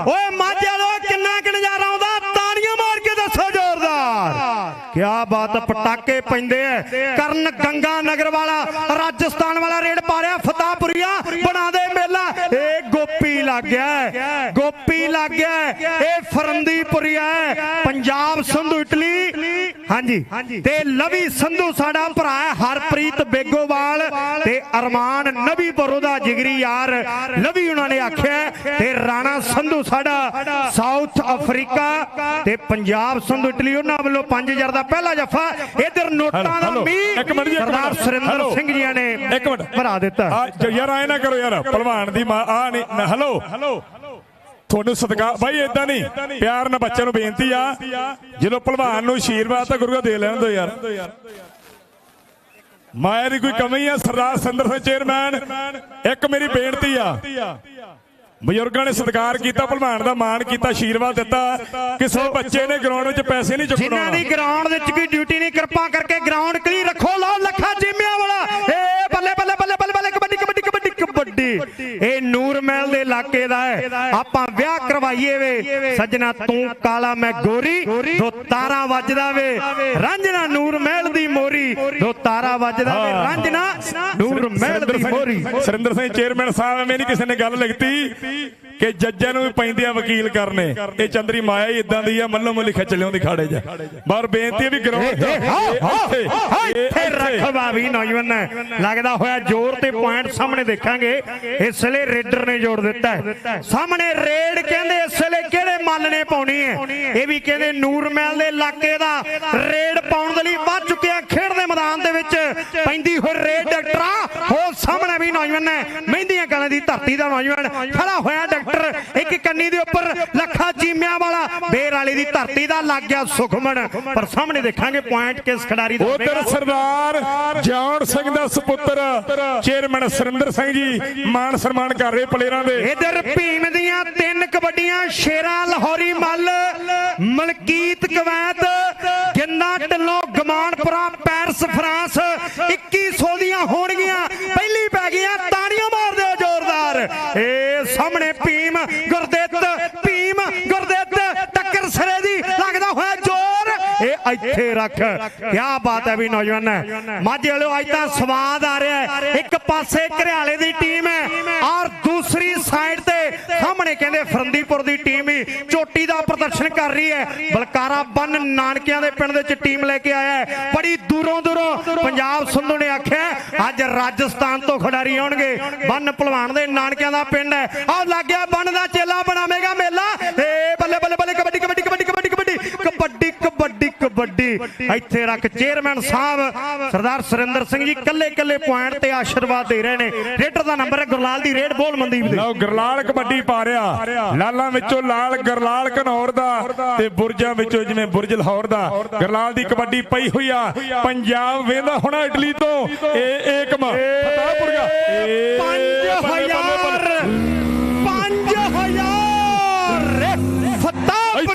ਓਏ ਮਾਝਾ ਲੋ ਕਿੰਨਾ ਕਿ ਨਜ਼ਾਰਾ ਆਉਂਦਾ, ਤਾੜੀਆਂ ਮਾਰ ਕੇ ਦੱਸੋ ਜ਼ੋਰਦਾਰ। ਕਿਆ ਬਾਤ ਪਟਾਕੇ ਪੈਂਦੇ ਐ। ਕਰਨ ਗੰਗਾ ਨਗਰ ਵਾਲਾ, ਰਾਜਸਥਾਨ ਵਾਲਾ ਰੇਡ ਪਾ ਰਿਹਾ ਫਤਾਪੁਰੀਆ ਬਣਾ ਦੇ ਮੇਲਾ। ਇਹ ਗੋਪੀ ਲੱਗ ਗਿਆ ਗੋਪੀ ਲੱਗ ਗਿਆ ਇਹ ਫਰੰਦੀਪੁਰੀਆ ਹੈ ਪੰਜਾਬ ਸੰਧੂ ਹਾਂਜੀ। ਤੇ ਲਵੀ ਸੰਧੂ ਸਾਡਾ ਭਰਾ ਹੈ ਹਰਪ੍ਰੀਤ ਬੇਗੋਵਾਲ ਤੇ ਅਰਮਾਨ ਨਬੀਪੁਰ ਦਾ ਜਿਗਰੀ ਯਾਰ। ਲਵੀ ਉਹਨਾਂ ਨੇ ਆਖਿਆ ਤੇ ਰਾਣਾ ਸੰਧੂ ਸਾਡਾ ਸਾਊਥ ਅਫਰੀਕਾ ਤੇ ਪੰਜਾਬ ਸੰਧੂ ਇਟਲੀ ਉਹਨਾਂ ਵੱਲੋਂ 5000 ਦਾ ਪਹਿਲਾ ਜਫਾ। ਇਧਰ ਨੋਟਾਂ ਦਾ ਹੈਲੋ, ਮੀਂਹ। ਇੱਕ ਮਿੰਟ ਜੀ, ਇੱਕ ਸਰਦਾਰ। ਸੁਰਿੰਦਰ। ਸਿੰਘ ਜੀਆਂ ਨੇ ਇੱਕ ਮਿੰਟ। ਭਰਾ ਦਿੱਤਾ। ਯਾਰ ਆਏ ਨਾ ਕਰੋ ਯਾਰ। ਪਹਿਲਵਾਨ ਦੀ ਮਾਂ ਆ ਨਹੀਂ ਹੈਲੋ। ਤੁਹਾਨੂੰ ਸਤਿਕਾਰ ਬਾਈ ਇਦਾਂ ਨਹੀਂ। ਪਿਆਰ ਨਾਲ ਬੱਚਿਆਂ ਨੂੰ ਬੇਨਤੀ ਆ। ਜਦੋਂ ਪਹਿਲਵਾਨ ਨੂੰ ਆਸ਼ੀਰਵਾਦ ਤਾਂ ਗੁਰੂਆ ਦੇ ਲੈਣ ਦਿਓ ਯਾਰ। ਮਾਇਆ ਦੀ ਕੋਈ ਕਮੀ ਆ, ਸਰਦਾਰ ਸਿੰਦਰ ਸਿੰਘ ਚੇਅਰਮੈਨ, ਇੱਕ ਮੇਰੀ ਬੇਨਤੀ ਆ। ਬਜ਼ੁਰਗਾਂ ਨੇ ਸਤਿਕਾਰ ਕੀਤਾ, ਭਲਵਾਨ ਦਾ ਮਾਣ ਕੀਤਾ ਆਸ਼ੀਰਵਾਦ ਦਿੱਤਾ। ਕਿਸੇ ਬੱਚੇ ਨੇ ਗਰਾਊਂਡ ਵਿੱਚ ਪੈਸੇ ਨਹੀਂ ਜਿਨ੍ਹਾਂ ਦੀ ਗਰਾਊਂਡ ਵਿੱਚ ਕੋਈ ਡਿਊਟੀ ਨਹੀਂ, ਕਿਰਪਾ ਕਰਕੇ ਗਰਾਊਂਡ ਕਲੀ ਰੱਖੋ ਲਓ ਲੱਖਾ ਜਿਮਿਆਂ ਕਬੱਡੀ ਇਹ ਨੂਰ ਮਹਿਲ ਦੇ ਇਲਾਕੇ ਦਾ ਹੈ। ਆਪਾਂ ਵਿਆਹ ਕਰਵਾਈਏ ਵੇ। ਸੱਜਣਾ ਤੂੰ ਕਾਲਾ ਮੈਂ ਗੋਰੀ ਦੋ ਤਾਰਾ ਵੱਜਦਾ ਵੇ। ਰਾਂਝਣਾ ਨੂਰ ਮਹਿਲ ਦੀ ਮੋਰੀ ਦੋ ਤਾਰਾ ਵੱਜਦਾ ਵੇ। ਰਾਂਝਣਾ ਨੂਰ ਮਹਿਲ ਦੀ ਮੋਰੀ। ਸਰਿੰਦਰ ਸਿੰਘ ਚੇਅਰਮੈਨ ਸਾਹਿਬ ਐਵੇਂ ਨਹੀਂ ਕਿਸੇ ਨੇ ਗੱਲ ਲਿਖਤੀ। ਕਿ ਜੱਜਾਂ ਨੂੰ ਵੀ ਪੈਂਦੇ ਆ ਵਕੀਲ ਕਰਨੇ। ਇਹ ਚੰਦਰੀ ਮਾਇਆ ਹੀ ਇਦਾਂ ਦੀ ਆ ਮੱਲੋ ਮੱਲੀ ਖਿੱਚ ਲਿਆਉਂਦੀ ਖਾੜੇ 'ਚ। ਬਾਹਰ ਬੇਨਤੀ ਹੈ ਵੀ ਗਰਾਊਂਡ ਇੱਥੇ ਰੱਖ ਬਾਵੀ ਨੌਜਵਾਨ। ਲੱਗਦਾ ਹੋਇਆ ਜ਼ੋਰ ਤੇ ਪੁਆਇੰਟ ਸਾਹਮਣੇ ਦੇਖਾਂਗੇ। ਇਸ ਵੇਲੇ ਰੇਡਰ ਨੇ ਜੋੜ ਦਿੱਤਾ ਸਾਹਮਣੇ ਰੇਡ ਕਹਿੰਦੇ ਇਸ ਵੇਲੇ ਕਿਹੜੇ ਮੱਲ ਨੇ ਪਾਉਣੀ ਹੈ? ਇਹ ਵੀ ਕਹਿੰਦੇ ਨੂਰ ਮਹਿਲ ਦੇ ਇਲਾਕੇ ਦਾ ਰੇਡ ਪਾਉਣ ਦੇ ਲਈ ਵੱਧ ਚੁੱਕਿਆ ਖੇਡ ਦੇ ਮੈਦਾਨ ਦੇ ਵਿੱਚ ਪੈਂਦੀ ਹੋਈ ਰੇਡ ਡਾਕਟਰਾ ਹੋ ਸਾਹਮਣੇ ਵੀ ਨੌਜਵਾਨ ਹੈ ਮਹਿੰਦੀਆਂ ਕਲਾਂ ਦੀ ਧਰਤੀ ਦਾ ਨੌਜਵਾਨ ਖੜਾ ਹੋਇਆ ਡਾਕਟਰ ਇੱਕ ਕੰਨੀ ਦੇ ਉੱਪਰ ਲੱਖਾ ਚੀਮਿਆਂ ਵਾਲਾ ਬੇਰ ਵਾਲੀ ਦੀ ਧਰਤੀ ਦਾ ਲੱਗ ਗਿਆ ਸੁਖਮਨ ਪਰ ਸਾਹਮਣੇ ਦੇਖਾਂਗੇ ਪੁਆਇੰਟ ਕਿਸ ਖਿਡਾਰੀ ਦਾ ਉਧਰ। ਸਰਦਾਰ ਜਾਨ ਸਿੰਘ ਦਾ ਸੁਪੁੱਤਰ ਚੇਅਰਮੈਨ ਸੁਰਿੰਦਰ ਸਿੰਘ ਜੀ ਮਾਨ ਸਨਮਾਨ ਕਰ ਰਹੇ ਪਲੇਅਰਾਂ ਦੇ। ਇਧਰ ਭੀਮ ਦੀਆਂ ਤਿੰਨ ਕਬੱਡੀਆਂ Shera Lahori Mall Malkit Kuwait Ginda Dhillon Gumanpura Paris France 2100 ਦੀਆਂ ਹੋਣਗੀਆਂ। ਪਹਿਲੀ ਪੈ ਗਈਆਂ ਤਾੜੀਆਂ ਮਾਰ ਦਿਓ ਜ਼ੋਰਦਾਰ ਏ ਸਾਹਮਣੇ ਭੀਮ ਗੁਰਦਿੱਤ ਭੀਮ ਗੁਰਦਿੱਤ ਟੱਕਰ ਸਰੇ ਦੀ ਲੱਗਦਾ ਹੋਇਆ ਜ਼ੋਰ ਇਹ ਇੱਥੇ ਰੱਖ। ਕੀ ਬਾਤ ਹੈ ਵੀ ਨੌਜਵਾਨ। ਮਾਝੇ ਵਾਲਿਓ, ਅੱਜ ਤਾਂ ਸਵਾਦ ਆ ਰਿਹਾ ਇੱਕ ਪਾਸੇ ਘਰਿਆਲੇ ਦੀ ਟੀਮ ਹੈ ਔਰ ਦੂਸਰੀ ਸਾਈਡ ਤੇ ਸਾਹਮਣੇ ਕਹਿੰਦੇ ਫਰੰਦੀਪੁਰ ਦੀ ਟੀਮ ਹੀ ਚੋਟੀ ਦਾ ਪ੍ਰਦਰਸ਼ਨ ਕਰ ਰਹੀ ਹੈ। ਬਲਕਾਰਾ ਬੰਨ ਨਾਨਕਿਆਂ ਦੇ ਪਿੰਡ ਦੇ ਵਿੱਚ ਟੀਮ ਲੈ ਕੇ ਆਇਆ ਹੈ। ਬੜੀ ਦੂਰੋਂ ਦੂਰੋਂ ਪੰਜਾਬ ਸੰਧੂ ਨੇ ਆਖਿਆ ਅੱਜ ਰਾਜਸਥਾਨ ਤੋਂ ਖਿਡਾਰੀ ਆਉਣਗੇ। ਬੰਨ ਭਲਵਾਨ ਦੇ ਨਾਨਕਿਆਂ ਦਾ ਪਿੰਡ ਹੈ। ਆਹ ਲੱਗਿਆ ਬੰਨ ਦਾ ਚੇਲਾ, ਬਣਾਵੇਗਾ ਮੇਲਾ। ਕਬੱਡੀ ਕਬੱਡੀ। ਇੱਥੇ ਰੱਖ ਚੇਅਰਮੈਨ ਸਾਹਿਬ ਸਰਦਾਰ ਸੁਰਿੰਦਰ ਸਿੰਘ ਜੀ ਕੱਲੇ ਕੱਲੇ ਪੁਆਇੰਟ ਤੇ ਆਸ਼ੀਰਵਾਦ ਦੇ ਰਹੇ ਨੇ। ਰੇਡਰ ਦਾ ਨੰਬਰ ਹੈ ਗੁਰਲਾਲ ਦੀ ਰੇਡ ਬੋਲ ਮਨਦੀਪ ਦੇ। ਲਓ ਗਰਲਾਲ ਕਬੱਡੀ ਪਾ ਰਿਹਾ। ਲਾਲਾਂ ਵਿੱਚੋਂ ਲਾਲ ਗਰਲਾਲ ਘਨੌਰ ਦਾ ਤੇ ਬੁਰਜਾਂ ਵਿੱਚੋਂ ਜਿਵੇਂ ਬੁਰਜ ਲਾਹੌਰ ਦਾ। ਗਰਲਾਲ ਦੀ ਕਬੱਡੀ ਪਈ ਹੋਈ ਆ। ਪੰਜਾਬ ਵੇਂਦਾ ਹੋਣਾ ਇਟਲੀ ਤੋਂ। ਇਹ ਏਕਮ। ਫਤਾਹਪੁਰ ਬੱਲੇ, ਬੱਲੇ, 5000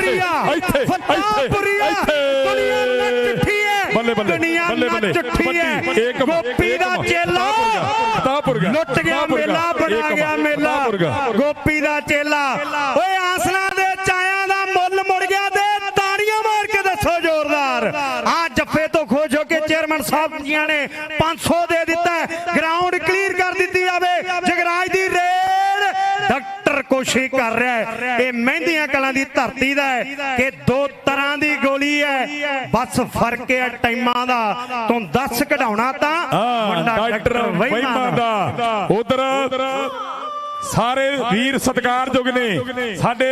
ਫਤਾਪੁਰੀਆ ਇੱਥੇ। ਦੁਨੀਆ ਨੱਚ ਹੈ ਬੱਲੇ, ਬੱਲੇ, ਦੁਨੀਆ। ਨੱਚ ਹੈ ਗੋਪੀ ਦਾ ਚੇਲਾ। ਫਤਾਹਪੁਰ ਗਿਆ ਲੁੱਟ ਗਿਆ ਮੇਲਾ ਬਣਾ ਗਿਆ ਮੇਲਾ। ਗੋਪੀ ਦਾ ਚੇਲਾ। ਓਏ ਆਸਲਾ ਦੇ ਚਾਇਆ ਦਾ ਮੁੱਲ ਮੁੜ ਗਿਆ ਤੇ ਤਾੜੀਆਂ ਮਾਰ ਕੇ ਦੱਸੋ ਜ਼ੋਰਦਾਰ। ਆ ਜੱਫੇ ਤੋਂ ਖੁਸ਼ ਹੋ ਕੇ ਚੇਅਰਮੈਨ ਸਾਹਿਬ ਜੀਆਂ ਨੇ 500 ਦੇ ਦਿੱਤਾ ਗਰਾਊਂਡ ਕਲੀਅਰ ਕਰ ਦਿੱਤੀ ਜਾਵੇ। ਜਗਰਾਜ ਦੀ ਕੋਸ਼ਿਸ਼ ਕਰ ਰਿਹਾ ਹੈ। ਇਹ ਮਹਿੰਦੀਆਂ ਕਲਾਂ ਦੀ ਧਰਤੀ ਦਾ ਹੈ ਕਿ ਦੋ ਤਰ੍ਹਾਂ ਦੀ ਗੋਲੀ ਹੈ। ਬਸ ਫ਼ਰਕ ਹੈ ਟਾਈਮਾਂ ਦਾ। ਤੂੰ ਦੱਸ ਕਢਾਉਣਾ ਤਾਂ। ਹਾਂ ਡਾਕਟਰ ਵਈਮਾ ਦਾ। ਉਧਰ ਸਾਰੇ ਵੀਰ ਸਤਿਕਾਰਯੋਗ ਨੇ। ਸਾਡੇ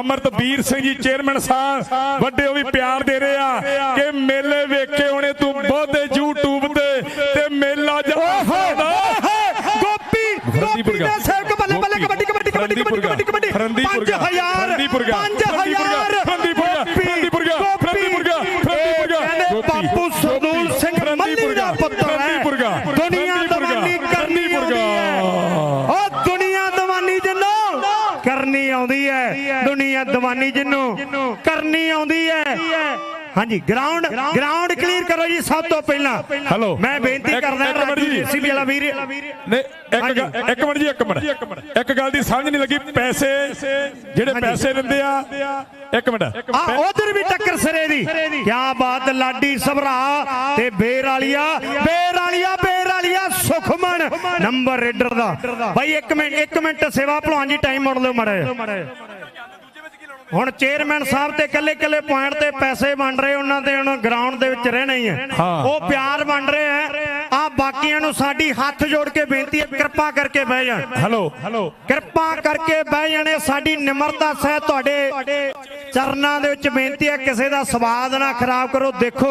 ਅਮਰਤ ਵੀਰ ਸਿੰਘ ਜੀ ਚੇਅਰਮੈਨ ਸਾਹਿਬ ਵੱਡੇ ਉਹ ਵੀ ਪਿਆਰ ਦੇ ਰਹੇ ਆ ਕਿ ਮੇਲੇ ਵੇਖੇ ਹੋਣੇ ਤੂੰ ਬਹੁਤੇ YouTube ਤੇ ਤੇ ਮੇਲਾ ਜਹਾਦਾ ਗੋਪੀ ਗੋਪੀ ਦਾ ਸੇਵਕ ਬੱਲੇ ਬੱਲੇ ਕਬੱਡੀ ਕਬੱਡੀ ਕਬੱਡੀ। ਕਬੱਡੀ ਕਬੱਡੀ ਕਬੱਡੀ ਫਰੰਦੀਪੁਰ ਗਿਆ। 5000 ਫਰੰਦੀਪੁਰ ਗਿਆ। 5000 ਫਰੰਦੀਪੁਰ ਗਿਆ। ਫਰੰਦੀਪੁਰ ਗਿਆ। ਫਰੰਦੀਪੁਰ ਗਿਆ। ਫਰੰਦੀਪੁਰ ਗਿਆ। ਕਹਿੰਦੇ ਬਾਪੂ ਸਰਦੂਲ ਸਿੰਘ ਮੱਲੀ ਦਾ ਪੁੱਤਰ ਹੈ। ਦੁਨੀਆ ਦਵਾਨੀ ਕਰਨੀ ਆਉਂਦੀ ਹੈ। ਉਹ ਦੁਨੀਆ ਦਵਾਨੀ ਜਿੰਨੂੰ। ਕਰਨੀ ਆਉਂਦੀ ਹੈ। ਦੁਨੀਆ ਦਵਾਨੀ ਜਿੰਨੂੰ। ਕਰਨੀ ਆਉਂਦੀ ਹੈ। ਹਾਂਜੀ ਗਰਾਊਂਡ ਗਰਾਊਂਡ ਕਲੀਅਰ ਕਰੋ ਜੀ ਸਭ ਤੋਂ ਪਹਿਲਾਂ। ਹੈਲੋ। ਮੈਂ ਬੇਨਤੀ ਇੱਕ- ਕਰਦਾ ਇੱਕ ਮਿੰਟ ਰਾਜੂ ਜੀ। ਜੇਸੀਬੀ ਵਾਲਾ ਵੀਰ। ਨਹੀਂ ਇੱਕ ਇੱਕ ਮਿੰਟ ਜੀ ਇੱਕ ਮਿੰਟ। ਇੱਕ ਗੱਲ ਦੀ ਸਮਝ ਨਹੀਂ ਲੱਗੀ ਪੈਸੇ ਜਿਹੜੇ ਪੈਸੇ ਦਿੰਦੇ ਆ ਇੱਕ ਮਿੰਟ। ਆ ਉਧਰ ਵੀ ਟੱਕਰ ਸਿਰੇ ਦੀ। ਕੀ ਬਾਤ ਲਾਡੀ ਸਭਰਾ ਤੇ ਬੇਰ ਵਾਲੀਆ। ਬੇਰ ਵਾਲੀਆ ਬੇਰ ਵਾਲੀਆ ਸੁਖਮਨ ਨੰਬਰ ਰੇਡਰ ਦਾ। ਬਾਈ 1 ਮਿੰਟ 1 ਮਿੰਟ ਸੇਵਾ ਭਲਵਾਨ ਜੀ ਟਾਈਮ ਮੋੜ ਲਿਓ ਮੜੇ ਹੁਣ ਚੇਅਰਮੈਨ ਸਾਹਿਬ ਤੇ ਕੱਲੇ ਕੱਲੇ ਪੁਆਇੰਟ ਤੇ ਪੈਸੇ ਵੰਡ ਰਹੇ ਉਹਨਾਂ ਤੇ ਹੁਣ ਗਰਾਊਂਡ ਦੇ ਵਿੱਚ ਰਹਿਣਾ ਹੀ ਹੈ। ਉਹ ਪਿਆਰ ਵੰਡ ਰਹੇ ਆ ਆ ਬਾਕੀਆਂ ਨੂੰ ਸਾਡੀ ਹੱਥ ਜੋੜ ਕੇ ਬੇਨਤੀ ਹੈ ਕਿਰਪਾ ਕਰਕੇ ਬਹਿ ਜਾਣ। ਹੈਲੋ ਹੈਲੋ ਕਿਰਪਾ ਕਰਕੇ ਬਹਿ ਜਾਣੇ ਸਾਡੀ ਨਿਮਰਤਾ ਸਹਿ ਤੁਹਾਡੇ ਚਰਨਾਂ ਦੇ ਵਿੱਚ ਬੇਨਤੀ ਹੈ ਕਿਸੇ ਦਾ ਸਵਾਦ ਨਾ ਖਰਾਬ ਕਰੋ। ਦੇਖੋ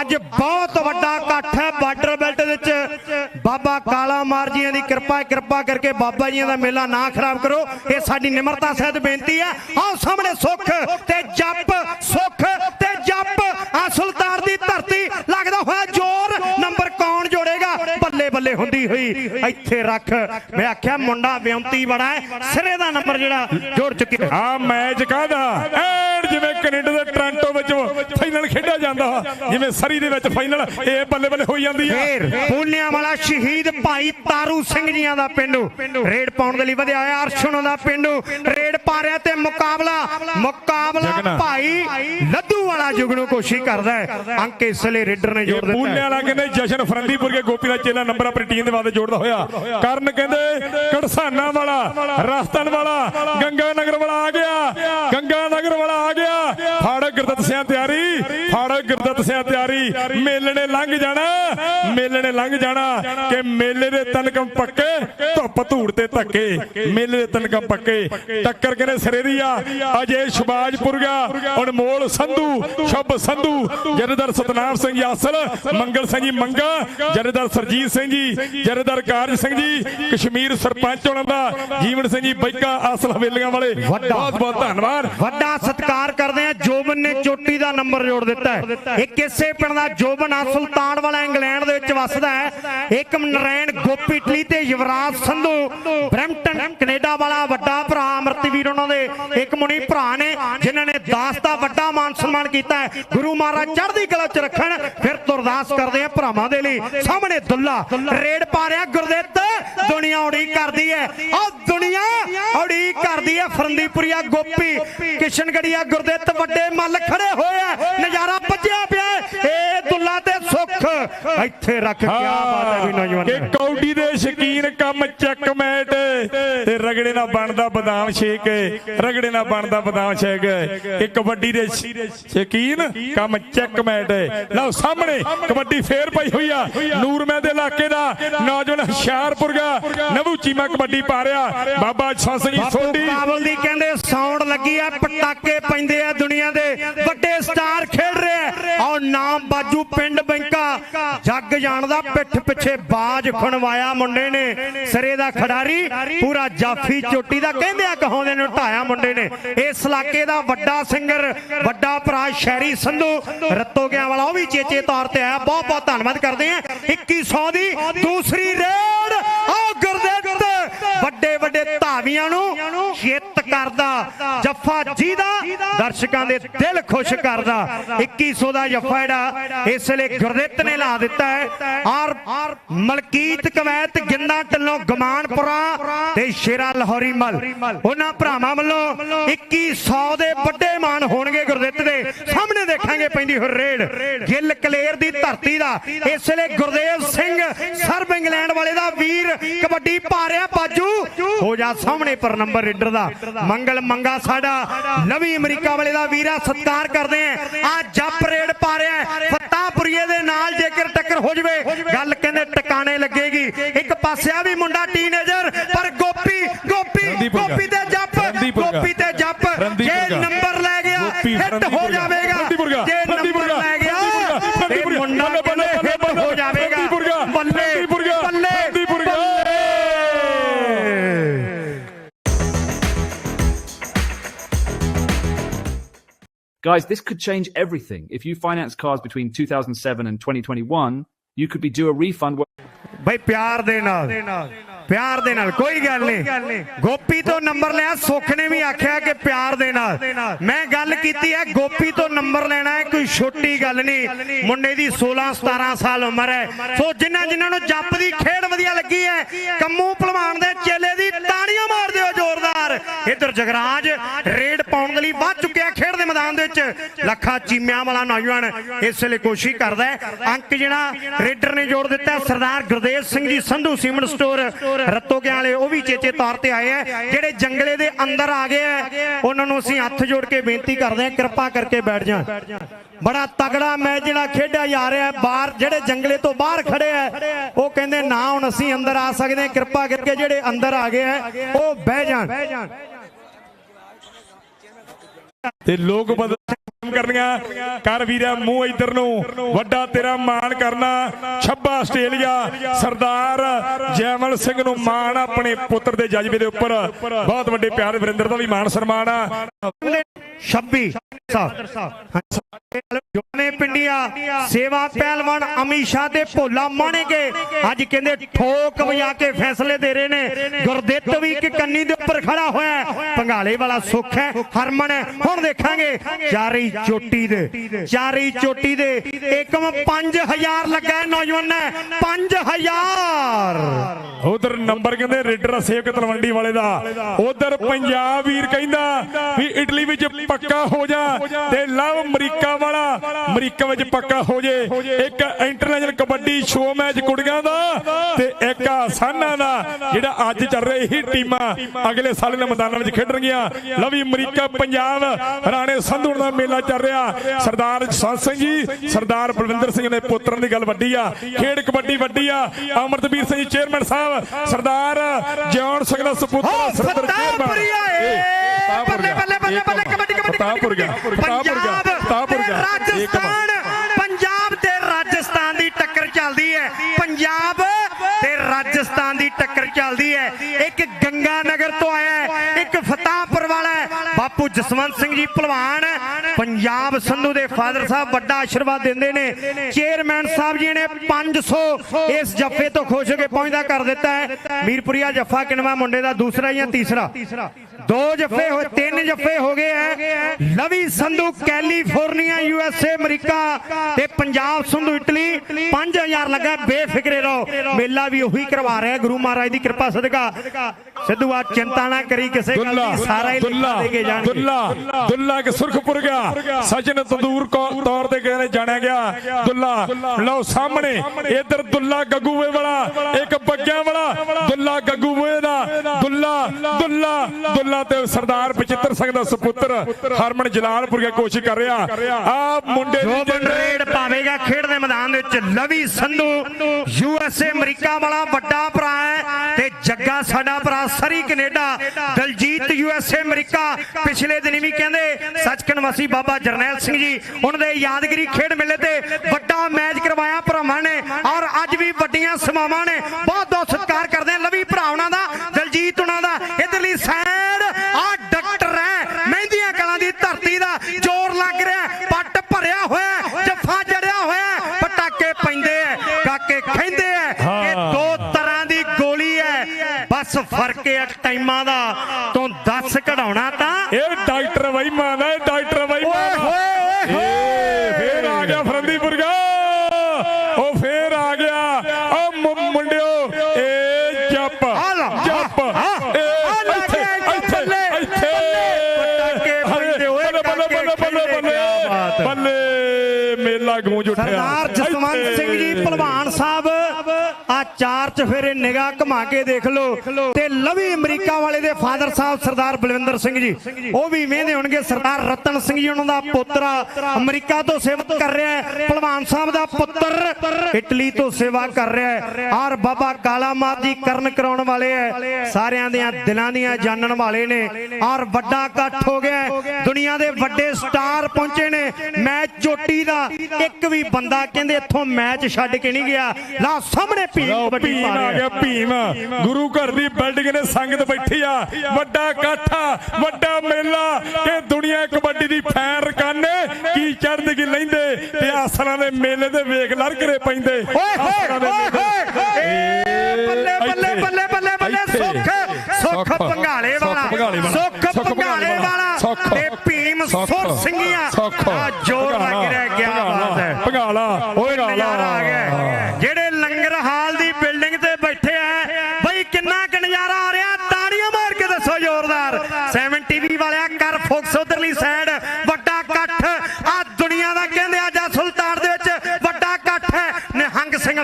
ਅੱਜ ਬਹੁਤ ਵੱਡਾ ਇਕੱਠ ਹੈ ਬਾਰਡਰ ਬੈਲਟ ਦੇ ਵਿੱਚ। ਬਾਬਾ ਕਾਲਾ ਮਾਰ ਜੀਆਂ ਦੀ ਕਿਰਪਾ ਕਿਰਪਾ ਕਰਕੇ ਬਾਬਾ ਜੀਆਂ ਦਾ ਮੇਲਾ ਨਾ ਖਰਾਬ ਕਰੋ। ਇਹ ਸਾਡੀ ਨਿਮਰਤਾ ਸਹਿਤ ਬੇਨਤੀ ਹੈ। ਆਓ ਸਾਹਮਣੇ ਸੁੱਖ ਤੇ ਜਪ, ਸੁੱਖ ਤੇ ਜਪ। ਆ ਸੁਲਤਾਨ ਦੀ ਧਰਤੀ ਲੱਗਦਾ ਹੋਇਆ ਜ਼ੋਰ ਨੰਬਰ ਕੌਣ ਜੋੜੇਗਾ ਬੱਲੇ ਬੱਲੇ ਹੁੰਦੀ ਹੋਈ। ਇੱਥੇ ਰੱਖ। ਮੈਂ ਆਖਿਆ ਮੁੰਡਾ ਵਿਉਂਤੀ ਬੜਾ ਹੈ। ਸਿਰੇ ਦਾ ਨੰਬਰ ਜਿਹੜਾ ਜੋੜ ਚੁੱਕਿਆ ਆ ਮੈਚ ਕਾਹਦਾ? ਐਨ ਜਿਵੇਂ ਕੈਨੇਡਾ ਦੇ ਟ੍ਰਾਂਟੋ ਵਿੱਚ ਫਾਈਨਲ ਖੇਡਿਆ ਜਾਂਦਾ। ਜਿਵੇਂ ਸਰੀ ਦੇ ਵਿੱਚ ਫਾਈਨਲ ਇਹ ਬੱਲੇ ਬੱਲੇ ਹੋਈ ਜਾਂਦੀ ਆ। ਫੇਰ ਵਾਲਾ ਸ਼ਹੀਦ ਭਾਈ ਤਾਰੂ ਸਿੰਘ ਜੀਆਂ ਦਾ ਪਿੰਡੂ। ਰੇਡ ਪਾਉਣ ਦੇ ਲਈ ਵਧਿਆ ਹੋਇਆ ਅਰਸ਼ਣ ਦਾ ਪਿੰਡੂ। ਰੇਡ ਪਾ ਰਿਹਾ ਤੇ ਮੁਕਾਬਲਾ। ਮੁਕਾਬਲਾ। ਭਾਈ ਲੱਦੂ ਵਾਲਾ ਜੁਗਨੂ ਕੋਸ਼ਿਸ਼ ਕਰਦਾ ਹੈ। ਅੰਕ ਇਸ ਲਈ ਰੇਡਰ ਨੇ ਜੋੜ ਦਿੱਤਾ ਪੂਨੇ ਹੈ। ਵਾਲਾ ਕਹਿੰਦੇ ਜਸ਼ਨ ਫਰੰਦੀਪੁਰ ਕੇ ਗੋਪੀ ਦਾ ਚੇਲਾ ਨੰਬਰ ਆਪਣੀ ਟੀਮ ਦੇ ਵਾਸਤੇ ਜੋੜਦਾ ਹੋਇਆ। ਕਰਨ ਕਹਿੰਦੇ, ਕੜਸਾਨਾ ਵਾਲਾ, ਰਾਜਸਥਾਨ ਵਾਲਾ, ਗੰਗਾ ਨਗਰ ਵਾਲਾ ਆ ਗਿਆ। ਗੰਗਾ ਨਗਰ ਵਾਲਾ ਆ ਗਿਆ। ਫੜ ਗੁਰਦਤ ਸਿਆ ਤਿਆਰੀ। ਫੜ ਗੁਰਦਤ ਸਿਆ ਤਿਆਰੀ ਮੇਲੇ ਨੇ ਲੰਘ ਜਾਣਾ ਮੇਲੇ ਨੇ ਲੰਘ ਜਾਣਾ ਕਿ ਮੇਲੇ ਦੇ ਤਨਕਮ ਪੱਕੇ ਧੁੱਪ ਧੂੜ ਤੇ ਧੱਕੇ। ਮੇਲੇ ਦੇ ਤਨਕਮ ਪੱਕੇ। ਟੱਕਰ ਕਹਿੰਦੇ ਸਿਰੇ ਦੀ ਆ? ਅਜੇ ਸ਼ਬਾਜਪੁਰ ਗਿਆ ਅਨਮੋਲ ਸੰਧੂ ਸ਼ਬ ਸੰਧੂ ਜਰਦਰ ਸਤਨਾਮ ਸਿੰਘ ਯਾਸਲ ਮੰਗਲ ਸਿੰਘ ਜੀ ਮੰਗਾ ਜਰਦਰ ਸਰਜੀਤ ਸਿੰਘ ਜੀ ਜਰਦਰ ਕਾਰਜ ਸਿੰਘ ਜੀ ਕਸ਼ਮੀਰ ਸਰਪੰਚ ਉਹਨਾਂ ਦਾ ਜੀਵਨ ਸਿੰਘ ਜੀ ਬੈਕਾ ਅਸਲ ਹਵੇਲੀਆਂ ਵਾਲੇ। ਬਹੁਤ ਬਹੁਤ ਧੰਨਵਾਦ। ਵੱਡਾ ਸਤਿਕਾਰ ਕਰਦੇ ਆ ਜੋਬਨ ਨੇ ਚੋਟੀ ਦਾ ਨੰਬਰ ਜੋੜ ਦਿੱਤਾ ਹੈ। ਕਿਸੇ ਪਿੰਡ ਦਾ ਜੋਬਨ ਆ, ਸੁਲਤਾਨ ਵਾਲਾ ਇੰਗਲੈਂਡ ਦੇ ਵਿੱਚ ਵੱਸਦਾ ਹੈ। ਇੱਕ ਨਰੈਣ ਗੋਪੀ ਇਟਲੀ ਤੇ ਯੁਵਰਾਜ ਸੰਧੂ, ਬ੍ਰੈਂਪਟਨ, ਕੈਨੇਡਾ ਵਾਲਾ ਵੱਡਾ ਭਰਾ ਅਮਰਤਵੀਰ ਉਹਨਾਂ ਦੇ। ਇੱਕ ਮੁਨੀ ਭਰਾ ਨੇ, ਜਿਨ੍ਹਾਂ ਨੇ ਦਾਸ ਦਾ ਵੱਡਾ ਮਾਨ ਸਨਮਾਨ ਕੀਤਾ ਹੈ। ਗੁਰੂ ਮਹਾਰਾਜ ਚੜ੍ਹਦੀ ਕਲਾ ਚ ਰੱਖਣ, ਫਿਰ ਤੁਰਦਾਸ ਕਰਦੇ ਆ ਭਰਾਵਾਂ ਦੇ ਲਈ। ਸਾਹਮਣੇ ਦੁੱਲਾ, ਰੇਡ ਪਾ ਰਿਹਾ ਗੁਰਦਿੱਤ, ਦੁਨੀਆ ਉਡੀਕ ਕਰਦੀ ਹੈ। ਆ ਦੁਨੀਆ ਉਡੀਕ ਕਰਦੀ ਹੈ ਫਰੰਦੀਪੁਰੀਆ ਗੋਪੀ। ਕਿਸ਼ਨਗੜੀਆ ਗੁਰਦਿੱਤ ਵੱਡੇ ਮੱਲ ਖੜੇ ਹੋਏ ਆ ਨਜ਼ਾਰਾ ਵੱਜਿਆ ਪਿਆ ਹੈ। ਇਹ ਦੁੱਲਾ ਤੇ ਇੱਥੇ ਰੱਖ ਕੀ ਬਾਤ ਹੈ ਵੀ ਨੌਜਵਾਨ? ਕਿ ਕੌਡੀ ਦੇ ਸ਼ਕੀਨ ਕੰਮ ਚੱਕਮੈਟ ਤੇ ਰਗੜੇ ਨਾਲ ਬਣਦਾ ਬਦਾਮ ਸ਼ੇਕ ਰਗੜੇ ਨਾਲ ਬਣਦਾ ਬਦਾਮ ਸ਼ੇਕ ਕਿ ਕਬੱਡੀ ਦੇ ਸ਼ਕੀਨ ਕੰਮ ਚੱਕਮੈਟ ਲਓ ਸਾਹਮਣੇ ਕਬੱਡੀ ਫੇਰ ਪਈ ਹੋਈ ਆ। ਨੂਰਮਹਿ ਦੇ ਇਲਾਕੇ ਦਾ ਨੌਜਵਾਨ ਹੁਸ਼ਿਆਰਪੁਰ ਦਾ ਨਵੂ ਚੀਮਾ ਕਬੱਡੀ ਪਾ ਰਿਹਾ। ਬਾਬਾ ਬਾਪੂ ਸੋਢੀ। ਕਾਬਲ ਦੀ ਕਹਿੰਦੇ ਸਾਊਂਡ ਲੱਗੀ ਆ ਪਟਾਕੇ ਪੈਂਦੇ ਆ ਦੁਨੀਆ ਦੇ। ਵੱਡੇ ਸਟਾਰ ਖੇਡ ਰਹੇ ਆ ਔਰ ਨਾਮ ਬਾਜੂ ਪਿੰਡ ਬੈਂਕਾ ਜੱਗ ਜਾਣਦਾ ਪਿੱਠ ਪਿੱਛੇ ਬਾਜ ਖਣਵਾਇਆ ਮੁੰਡੇ ਨੇ। ਸਿਰੇ ਦਾ ਖਿਡਾਰੀ ਪੂਰਾ ਜਾਫੀ ਚੋਟੀ ਦਾ ਕਹਿੰਦੇ ਆ ਕਹਾਉਂਦੇ ਨੇ ਢਾਇਆ ਮੁੰਡੇ ਨੇ। ਇਸ ਇਲਾਕੇ ਦਾ ਵੱਡਾ ਸਿੰਗਰ ਵੱਡਾ ਭਰਾ ਸ਼ਹਿਰੀ ਸੰਧੂ। ਰੱਤੋ ਗਿਆ ਵਾਲਾ ਉਹ ਵੀ ਚੇਚੇ ਤੌਰ ਤੇ ਆਇਆ। ਬਹੁਤ ਬਹੁਤ ਧੰਨਵਾਦ ਕਰਦੇ ਆ। 2100 ਦੀ ਦੂਸਰੀ ਰੇਡ। ਆਓ ਗੁਰਦੇਵ ਵੱਡੇ ਵੱਡੇ ਧਾਵੀਆਂ ਨੂੰ ਜਿੱਤ ਕਰਦਾ ਜੱਫਾ ਜੀ ਦਾ ਦਰਸ਼ਕਾਂ ਦੇ ਦਿਲ ਖੁਸ਼ ਕਰਦਾ। 2100 ਦਾ ਜੱਫਾ ਜਿਹੜਾ ਇਸ ਲਈ ਗੁਰਦਿੱਤ ਨੇ ਲਾ ਦਿੱਤਾ ਹੈ। ਔਰ ਮਲਕੀਤ ਕਵੈਤ ਗਿੰਨਾ ਢੱਲੋਂ ਗਮਾਨਪੁਰਾ ਤੇ ਸ਼ੇਰਾ ਲਾਹੌਰੀ ਮਲ। ਉਹਨਾਂ ਭਰਾਵਾਂ ਵੱਲੋਂ 2100 ਦੇ ਵੱਡੇ ਮਾਨ ਹੋਣਗੇ ਗੁਰਦਿੱਤ ਦੇ। ਸਾਹਮਣੇ ਦੇਖਾਂਗੇ ਪੈਂਦੀ ਹੋ ਰੇਡ। ਗਿੱਲ ਕਲੇਰ ਦੀ ਧਰਤੀ ਦਾ। ਇਸ ਲਈ ਗੁਰਦੇਵ ਸਿੰਘ ਸਰਬ ਇੰਗਲੈਂਡ ਵਾਲੇ ਦਾ ਵੀਰ ਕਬੱਡੀ ਪਾ ਰਿਹਾ ਬਾਜੂ ਹੋ ਜਾ ਸਾਹਮਣੇ ਪਰ ਨੰਬਰ ਰੇਡਰ ਦਾ। ਮੰਗਲ ਮੰਗਾ ਸਾਡਾ। ਨਵੀਂ ਅਮਰੀਕਾ ਵਾਲੇ ਦਾ ਵੀਰਾ ਸਤਿਕਾਰ ਕਰਦੇ ਆ। ਆ ਜੱਪ ਰੇਡ ਪਾ ਰਿਹਾ ਹੈ। ਫੱਤਾਪੁਰੀਏ ਦੇ ਨਾਲ ਜੇਕਰ ਟੱਕਰ ਹੋ ਜਵੇ ਗੱਲ ਕਹਿੰਦੇ ਟਿਕਾਣੇ ਲੱਗੇਗੀ। ਇੱਕ ਪਾਸੇ ਆ ਵੀ ਮੁੰਡਾ ਟੀਨੇਜਰ ਪਰ ਗੋਪੀ ਗੋਪੀ ਗੋਪੀ ਤੇ Guys, this could change everything. If you finance cars between 2007 and 2021, you could be due a refund. ਪਿਆਰ ਦੇ ਨਾਲ ਕੋਈ ਗੱਲ ਨਹੀਂ। ਗੋਪੀ ਤੋਂ ਨੰਬਰ ਲਿਆ ਸੁਖ ਨੇ ਵੀ ਆਖਿਆ ਕਿ ਪਿਆਰ ਦੇ ਨਾਲ। ਮੈਂ ਗੱਲ ਕੀਤੀ ਹੈ ਗੋਪੀ ਤੋਂ ਨੰਬਰ ਲੈਣਾ ਹੈ ਕੋਈ ਛੋਟੀ ਗੱਲ ਨਹੀਂ। ਮੁੰਡੇ ਦੀ 16 17 ਸਾਲ ਉਮਰ ਹੈ। ਸੋ ਜਿਨ੍ਹਾਂ ਜਿਨ੍ਹਾਂ ਨੂੰ ਜੱਪ ਦੀ ਖੇਡ ਵਧੀਆ ਲੱਗੀ ਹੈ ਕੰਮੂ ਭਲਵਾਨ ਦੇ ਚੇਲੇ ਦੀ ਤਾੜੀਆਂ ਮਾਰ ਦਿਓ ਜ਼ੋਰਦਾਰ। ਇੱਧਰ ਜਗਰਾਜ ਰੇਡ ਪਾਉਣ ਦੇ ਲਈ ਵੱਧ ਚੁੱਕਿਆ ਖੇਡ ਦੇ ਮੈਦਾਨ ਦੇ ਵਿੱਚ। ਲੱਖਾ ਚੀਮਿਆਂ ਵਾਲਾ ਨੌਜਵਾਨ ਇਸ ਵੇਲੇ ਕੋਸ਼ਿਸ਼ ਕਰਦਾ ਹੈ। ਅੰਕ ਜਿਹੜਾ ਰੇਡਰ ਨੇ ਜੋੜ ਦਿੱਤਾ ਸਰਦਾਰ ਗੁਰਦੇਵ ਸਿੰਘ ਜੀ ਸੰਧੂ ਸੀਮਨ ਸਟੋਰ। ਰੱਤੋਕਿਆਂ ਵਾਲੇ ਉਹ ਵੀ ਚੇਚੇ ਤੌਰ ਤੇ ਆਏ ਆ ਜਿਹੜੇ ਜੰਗਲੇ ਦੇ ਅੰਦਰ ਆ ਗਏ ਆ। ਉਹਨਾਂ ਨੂੰ ਅਸੀਂ ਹੱਥ ਜੋੜ ਕੇ ਬੇਨਤੀ ਕਰਦੇ ਹਾਂ ਕਿਰਪਾ ਕਰਕੇ ਬੈਠ ਜਾਣ। ਬੜਾ ਤਗੜਾ ਮੈਚ ਜਿਹੜਾ ਖੇਡਿਆ ਜਾ ਰਿਹਾ ਹੈ। ਬਾਹਰ ਜਿਹੜੇ ਜੰਗਲੇ ਤੋਂ ਬਾਹਰ ਖੜੇ ਆ ਉਹ ਕਹਿੰਦੇ ਨਾ ਹੁਣ ਅਸੀਂ ਅੰਦਰ ਆ ਸਕਦੇ ਕਿਰਪਾ ਕਰਕੇ ਜਿਹੜੇ ਅੰਦਰ ਆ ਗਏ ਆ ਉਹ ਬਹਿ ਜਾਣ। ਤੇ ਲੋਕ ਬਦਲ ਕਰਨੀਆਂ। ਕਰ ਵੀਰਾ ਮੂੰਹ ਇੱਧਰ ਨੂੰ। ਵੱਡਾ ਤੇਰਾ ਮਾਣ ਕਰਨਾ। ਛੱਬਾ ਆਸਟ੍ਰੇਲੀਆ। ਸਰਦਾਰ ਜੈਮਲ ਸਿੰਘ ਨੂੰ ਮਾਣ ਆਪਣੇ ਪੁੱਤਰ ਦੇ ਜਜ਼ਬੇ ਦੇ ਉੱਪਰ। ਬਹੁਤ ਵੱਡੇ ਪਿਆਰ ਵਰਿੰਦਰ ਦਾ ਵੀ ਮਾਣ ਸਨਮਾਨ ਆ। 26 ਜੋਨੇ ਪਿੰਡੀਆ, ਸੇਵਾ ਪਹਿਲਵਾਨ ਅਮੀਸ਼ਾ ਤੇ ਭੋਲਾ ਮਾਣੇਗੇ ਅੱਜ ਕਹਿੰਦੇ ਠੋਕ ਵਜਾ ਕੇ ਫੈਸਲੇ ਦੇ ਰਹੇ ਨੇ। ਗੁਰਦਿੱਤ ਵੀ ਇੱਕ ਕੰਨੀ ਦੇ ਉੱਪਰ ਖੜਾ ਹੋਇਆ ਪੰਗਾਲੇ ਵਾਲਾ ਸੁੱਖ ਹੈ, ਹਰਮਨ ਹੈ। ਹੁਣ ਦੇਖਾਂਗੇ, ਚਾਰੀ ਚੋਟੀ ਦੇ, ਚਾਰੀ ਚੋਟੀ ਦੇ। ਏਕਮ 5000 ਲੱਗਾ ਹੈ ਨੌਜਵਾਨ ਨੇ। 5000 ਉਧਰ ਨੰਬਰ ਕਹਿੰਦੇ ਰੇਡਰ ਸੇਵਕ ਤਲਵੰਡੀ ਵਾਲੇ ਦਾ। ਉਧਰ ਪੰਜਾਬ ਵੀਰ ਕਹਿੰਦਾ ਵੀ ਇਟਲੀ ਵਿੱਚ ਪੱਕਾ ਹੋ ਜਾ ਤੇ ਲਵ ਅਮਰੀਕਾ ਵਾਲਾ ਅਮਰੀਕਾ ਵਿੱਚ ਪੱਕਾ ਹੋ ਜੇ। ਇੱਕ ਇੰਟਰਨੈਸ਼ਨਲ ਕਬੱਡੀ ਸ਼ੋਅ ਮੈਚ ਕੁੜੀਆਂ ਦਾ ਤੇ ਇੱਕ ਆਸਾਨਾ ਦਾ ਜਿਹੜਾ ਅੱਜ ਚੱਲ ਰਿਹਾ ਇਹੀ ਟੀਮਾਂ ਅਗਲੇ ਸਾਲ ਦੇ ਮੈਦਾਨਾਂ ਵਿੱਚ ਖੇਡਣਗੀਆਂ। ਲਵੀ ਅਮਰੀਕਾ ਪੰਜਾਬ ਰਾਣੇ ਸੰਧੂ ਦਾ ਮੇਲਾ ਚੱਲ ਰਿਹਾ। ਸਰਦਾਰ ਜਸਵੰਤ ਸਿੰਘ ਜੀ ਸਰਦਾਰ ਬਲਵਿੰਦਰ ਸਿੰਘ ਦੇ ਪੁੱਤਰਾਂ ਦੀ ਗੱਲ ਵੱਡੀ ਆ। ਖੇਡ ਕਬੱਡੀ ਵੱਡੀ ਆ। ਅਮਰਤਵੀਰ ਸਿੰਘ ਜੀ ਚੇਅਰਮੈਨ ਸਾਹਿਬ ਸਰਦਾਰ ਜੌਨ ਸਿੰਘ ਦਾ ਸੁਪੁੱਤਰ ਸਰਦਾਰ ਏ। ਬੱਲੇ ਬੱਲੇ ਬੱਲੇ ਬੱਲੇ ਕਬੱਡੀ ਕਬੱਡੀ ਫਤਾਹਪੁਰ ਗਿਆ ਫਤਾਹਪੁਰ ਗਿਆ ਇਹ ਕਮਾਲ। ਰਾਜਸਥਾਨ ਪੰਜਾਬ ਤੇ ਰਾਜਸਥਾਨ ਦੀ ਟੱਕਰ ਚੱਲਦੀ ਹੈ। ਪੰਜਾਬ ਤੇ ਰਾਜਸਥਾਨ ਦੀ ਟੱਕਰ ਚੱਲਦੀ ਹੈ। ਜਸਵੰਤ ਸਿੰਘ ਜੀ ਭਲਵਾਨ ਪੰਜਾਬ ਸੰਧੂ ਦੇ ਫਾਦਰ ਸਾਹਿਬ ਵੱਡਾ ਆਸ਼ੀਰਵਾਦ ਦਿੰਦੇ ਨੇ। ਚੇਅਰਮੈਨ ਸਾਹਿਬ ਜੀ ਨੇ 500 ਇਸ ਜੱਫੇ ਤੋਂ ਖੁਸ਼ ਹੋ ਕੇ ਪਹੁੰਚਦਾ ਕਰ ਦਿੱਤਾ ਹੈ। ਮੀਰਪੁਰੀਆ ਜੱਫਾ ਕਿਨਵਾ ਮੁੰਡੇ ਦਾ ਦੂਸਰਾ ਜਾਂ ਤੀਸਰਾ? ਦੋ ਜੱਫੇ ਹੋਏ ਤਿੰਨ ਜੱਫੇ ਹੋ ਗਏ ਹੈ। Lavi Sandhu, California, U S A, America ਤੇ ਪੰਜਾਬ, ਸੰਧੂ, ਇਟਲੀ। 5000 ਲੱਗਾ, ਬੇਫਿਕਰੇ ਰਹੋ। ਮੇਲਾ ਵੀ ਉਹੀ ਕਰਵਾ ਰਿਹਾ ਗੁਰੂ ਮਹਾਰਾਜ ਦੀ ਕਿਰਪਾ ਸਦਕਾ। ਸਿੱਧੂ ਆ ਚਿੰਤਾ ਨਾ ਕਰੀ ਕਿਸੇ ਗੱਲ ਦੀ ਸਾਰਾ ਹੀ ਲਿਖਾ ਕੇ ਜਾਣਗੇ। ਦੁੱਲਾ ਦੁੱਲਾ। ਕਿ ਸੁਰਖਪੁਰ ਗਿਆ। ਸਜਨ ਤੰਦੂਰ ਤੌਰ ਤੇ ਕਹਿੰਦੇ ਜਾਣਿਆ ਗਿਆ। ਦੁੱਲਾ ਲਓ ਸਾਹਮਣੇ ਇਧਰ ਦੁੱਲਾ ਗੱਗੂਵੇ ਵਾਲਾ ਇੱਕ ਬੱਗਿਆਂ ਵਾਲਾ। ਦੁੱਲਾ ਗੱਗੂਵੇ ਦਾ। ਦੁੱਲਾ ਦੁੱਲਾ ਦੁੱਲਾ ਤੇ ਸਰਦਾਰ ਬਚਿੱਤਰ ਸਿੰਘ ਦਾ ਸੁਪੁੱਤਰ ਹਰਮਨ ਜਲਾਲਪੁਰ ਗਿਆ ਕੋਸ਼ਿਸ਼ ਕਰ ਰਿਹਾ। ਆ ਮੁੰਡੇ ਦੀ ਰੇਡ ਪਾਵੇਗਾ ਖੇਡ ਦੇ ਮੈਦਾਨ ਦੇ ਵਿੱਚ। Lavi Sandhu U S A America ਵਾਲਾ ਵੱਡਾ ਭਰਾ ਹੈ। ਤੇ ਜੱਗਾ ਸਾਡਾ ਭਰਾ Surrey Canada, Daljit U America, ਪਿਛਲੇ ਦਿਨੀ ਵੀ ਕਹਿੰਦੇ, ਸੱਚਖੰਡ ਵਾਸੀ ਬਾਬਾ ਜਰਨੈਲ ਸਿੰਘ ਜੀ, ਉਹਨਾਂ ਦੇ ਯਾਦਗਰੀ ਖੇਡ ਮੇਲੇ ਤੇ ਵੱਡਾ ਮੈਚ ਕਰਵਾਇਆ ਭਰਾਵਾਂ ਨੇ ਔਰ ਅੱਜ ਵੀ ਵੱਡੀਆਂ ਸਮਾਵਾਂ ਨੇ। ਬਹੁਤ ਬਹੁਤ ਸਤਿਕਾਰ ਕਰਦੇ ਆ ਲਵੀ ਉਹਨਾਂ ਦਾ, ਦਲਜੀਤ ਉਹਨਾਂ ਦਾ। ਇਧਰਲੀ ਸਾਈਡ ਆ ਡਾਕਟਰ ਹੈ, ਮਹਿੰਦੀਆਂ ਕਲਾਂ ਦੀ ਧਰਤੀ ਦਾ ਜ਼ੋਰ ਲੱਗ ਰਿਹਾ, ਪੱਟ ਭਰਿਆ ਹੋਇਆ 10 ਫ਼ਰਕ ਹੈ ਟਾਈਮਾਂ ਦਾ। ਤੂੰ 10 ਕਢਾਉਣਾ ਤਾਂ। ਇਹ ਡਾਕਟਰ ਵਈ ਮਾਨ ਹੈ ਡਾਕਟਰ ਵਈ ਮਾਨ ਓਏ ਫੇਰ ਆ ਗਿਆ ਫਰੰਦੀਪੁਰਗਾ ਉਹ ਫੇਰ ਆ ਗਿਆ। ਉਹ ਮੁੰਡਿਓ ਏ ਜੱਪ। ਜੱਪ। ਏ ਇੱਥੇ ਇੱਥੇ ਇੱਥੇ ਪਟਾਕੇ ਪੈਂਦੇ ਹੋਏ ਬੱਲੇ ਬੱਲੇ ਬੱਲੇ ਬੱਲੇ ਬੱਲੇ। ਮੇਲਾ ਗੂੰਜ ਉੱਠਿਆ। ਸਰਦਾਰ ਜਸਵੰਤ ਸਿੰਘ ਜੀ ਪਹਿਲਵਾਨ ਸਾਹਿਬ। ਚਾਰ ਚਫੇਰੇ ਨਿਗਾਹ ਘੁਮਾ ਕੇ ਦੇਖ ਲਓ। ਤੇ ਲਵੀ ਅਮਰੀਕਾ ਵਾਲੇ ਦੇ ਫਾਦਰ ਸਾਹਿਬ ਸਰਦਾਰ ਬਲਵਿੰਦਰ ਸਿੰਘ ਜੀ, ਉਹ ਵੀ ਵੇਂਦੇ ਹੋਣਗੇ। ਸਰਦਾਰ ਰਤਨ ਸਿੰਘ ਜੀ ਉਹਨਾਂ ਦਾ ਪੁੱਤਰ ਅਮਰੀਕਾ ਤੋਂ ਸੇਵਾ ਕਰ ਰਿਹਾ ਹੈ। ਪਹਿਲਵਾਨ ਸਾਹਿਬ ਦਾ ਪੁੱਤਰ ਇਟਲੀ ਤੋਂ ਸੇਵਾ ਕਰ ਰਿਹਾ ਹੈ। ਔਰ ਬਾਬਾ ਕਾਲਾ ਮਾਤ ਜੀ ਕਰਨ ਕਰਾਉਣ ਵਾਲੇ ਹੈ। ਸਾਰਿਆਂ ਦੀਆਂ ਦਿਲਾਂ ਦੀਆਂ ਜਾਣਨ ਵਾਲੇ ਨੇ। ਔਰ ਵੱਡਾ ਇਕੱਠ ਹੋ ਗਿਆ ਹੈ। ਦੁਨੀਆ ਦੇ ਵੱਡੇ ਸਟਾਰ ਪਹੁੰਚੇ ਨੇ। ਮੈਚ ਚੋਟੀ ਦਾ ਇੱਕ ਵੀ ਬੰਦਾ ਕਹਿੰਦੇ ਇੱਥੋਂ ਮੈਚ ਛੱਡ ਕੇ ਨਹੀਂ ਗਿਆ। ਲਾ ਸਾਹਮਣੇ ਭੀਮ। ਭੀਮ ਆ ਗਿਆ ਭੀਮ ਗੁਰੂ ਘਰ ਦੀ ਬਿਲਡਿੰਗ ਨੇ ਸੰਗਤ ਬੈਠੀ ਆ। ਵੱਡਾ ਇਕੱਠ ਵੱਡਾ ਮੇਲਾ ਕਿ ਦੁਨੀਆ ਕਬੱਡੀ ਦੀ ਫੈਨ ਰਕਾਨੇ ਕੀ ਚੜ੍ਹਦੇ ਕੀ ਲੈਂਦੇ ਤੇ ਆਸਰਾਂ ਦੇ ਮੇਲੇ ਦੇ ਵੇਖ ਲੜਕਰੇ ਪੈਂਦੇ। ਓਏ ਹੋਏ ਹੋਏ ਬੱਲੇ ਬੱਲੇ ਬੱਲੇ ਬੱਲੇ ਬੱਲੇ। ਸੁੱਖ ਸੁੱਖ ਪੰਗਾਲੇ ਵਾਲਾ। ਸੁੱਖ ਪੰਗਾਲੇ ਵਾਲਾ। ਤੇ ਭੀਮ। ਸੁਰ ਸਿੰਘੀਆਂ। ਜੋਰ ਲੱਗ ਰਿਹਾ।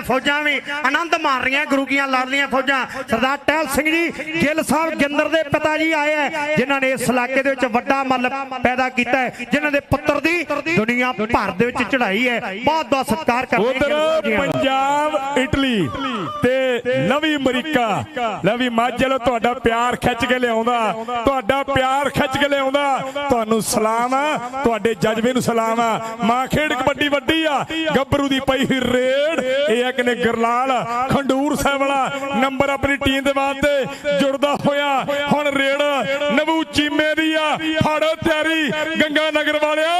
ਫੌਜਾਂ ਵੀ ਆਨੰਦ ਮਾਰ ਰਹੀਆਂ ਗੁਰੂ ਕੀਆਂ ਲਾਡਲੀਆਂ ਫੌਜਾਂ। ਸਰਦਾਰ ਟਹਿਲ ਸਿੰਘ ਜੀ ਗਿੱਲ ਸਾਹਿਬ ਗਿੰਦਰ ਦੇ ਪਿਤਾ ਜੀ ਆਏ ਹੈ ਜਿਨ੍ਹਾਂ ਨੇ ਇਸ ਇਲਾਕੇ ਦੇ ਵਿੱਚ ਵੱਡਾ ਮੱਲ ਪੈਦਾ ਕੀਤਾ ਹੈ ਜਿਨ੍ਹਾਂ ਦੇ ਪੁੱਤਰ ਦੀ ਦੁਨੀਆ ਭਰ ਦੇ ਵਿੱਚ ਚੜ੍ਹਾਈ ਹੈ। ਬਹੁਤ ਬਹੁਤ ਸਤਿਕਾਰ ਕਰਦੇ ਉਧਰ। ਪੰਜਾਬ ਇਟਲੀ ਤੇ ਲਵੀ ਅਮਰੀਕਾ। ਲਵੀ ਮਾਝਲ ਤੁਹਾਡਾ ਪਿਆਰ ਖਿੱਚ ਕੇ ਲਿਆਉਂਦਾ ਤੁਹਾਡਾ ਪਿਆਰ ਖਿੱਚ ਕੇ ਲਿਆਉਂਦਾ। ਤੁਹਾਨੂੰ ਸਲਾਮ ਆ ਤੁਹਾਡੇ ਜਜ਼ਬੇ ਨੂੰ ਸਲਾਮ ਆ। ਮਾਂ ਖੇਡ ਕਬੱਡੀ ਵੱਡੀ ਆ ਗੱਭਰੂ ਦੀ ਪਈ ਰੇਡ। ਇਹ ਆ ਕਿਨੇ ਗਰਲਾਲ ਖੰਡੂਰ ਸਾਹਿਬ ਵਾਲਾ ਨੰਬਰ ਆਪਣੀ ਟੀਮ ਦੇ ਵਾਸਤੇ ਜੁੜਦਾ ਹੋਇਆ। ਹੁਣ ਰੇਡ ਨਵੂ ਚੀਮੇ ਦੀ ਆ ਫਾੜੋ ਤਿਆਰੀ ਗੰਗਾ ਨਗਰ ਵਾਲਿਆ।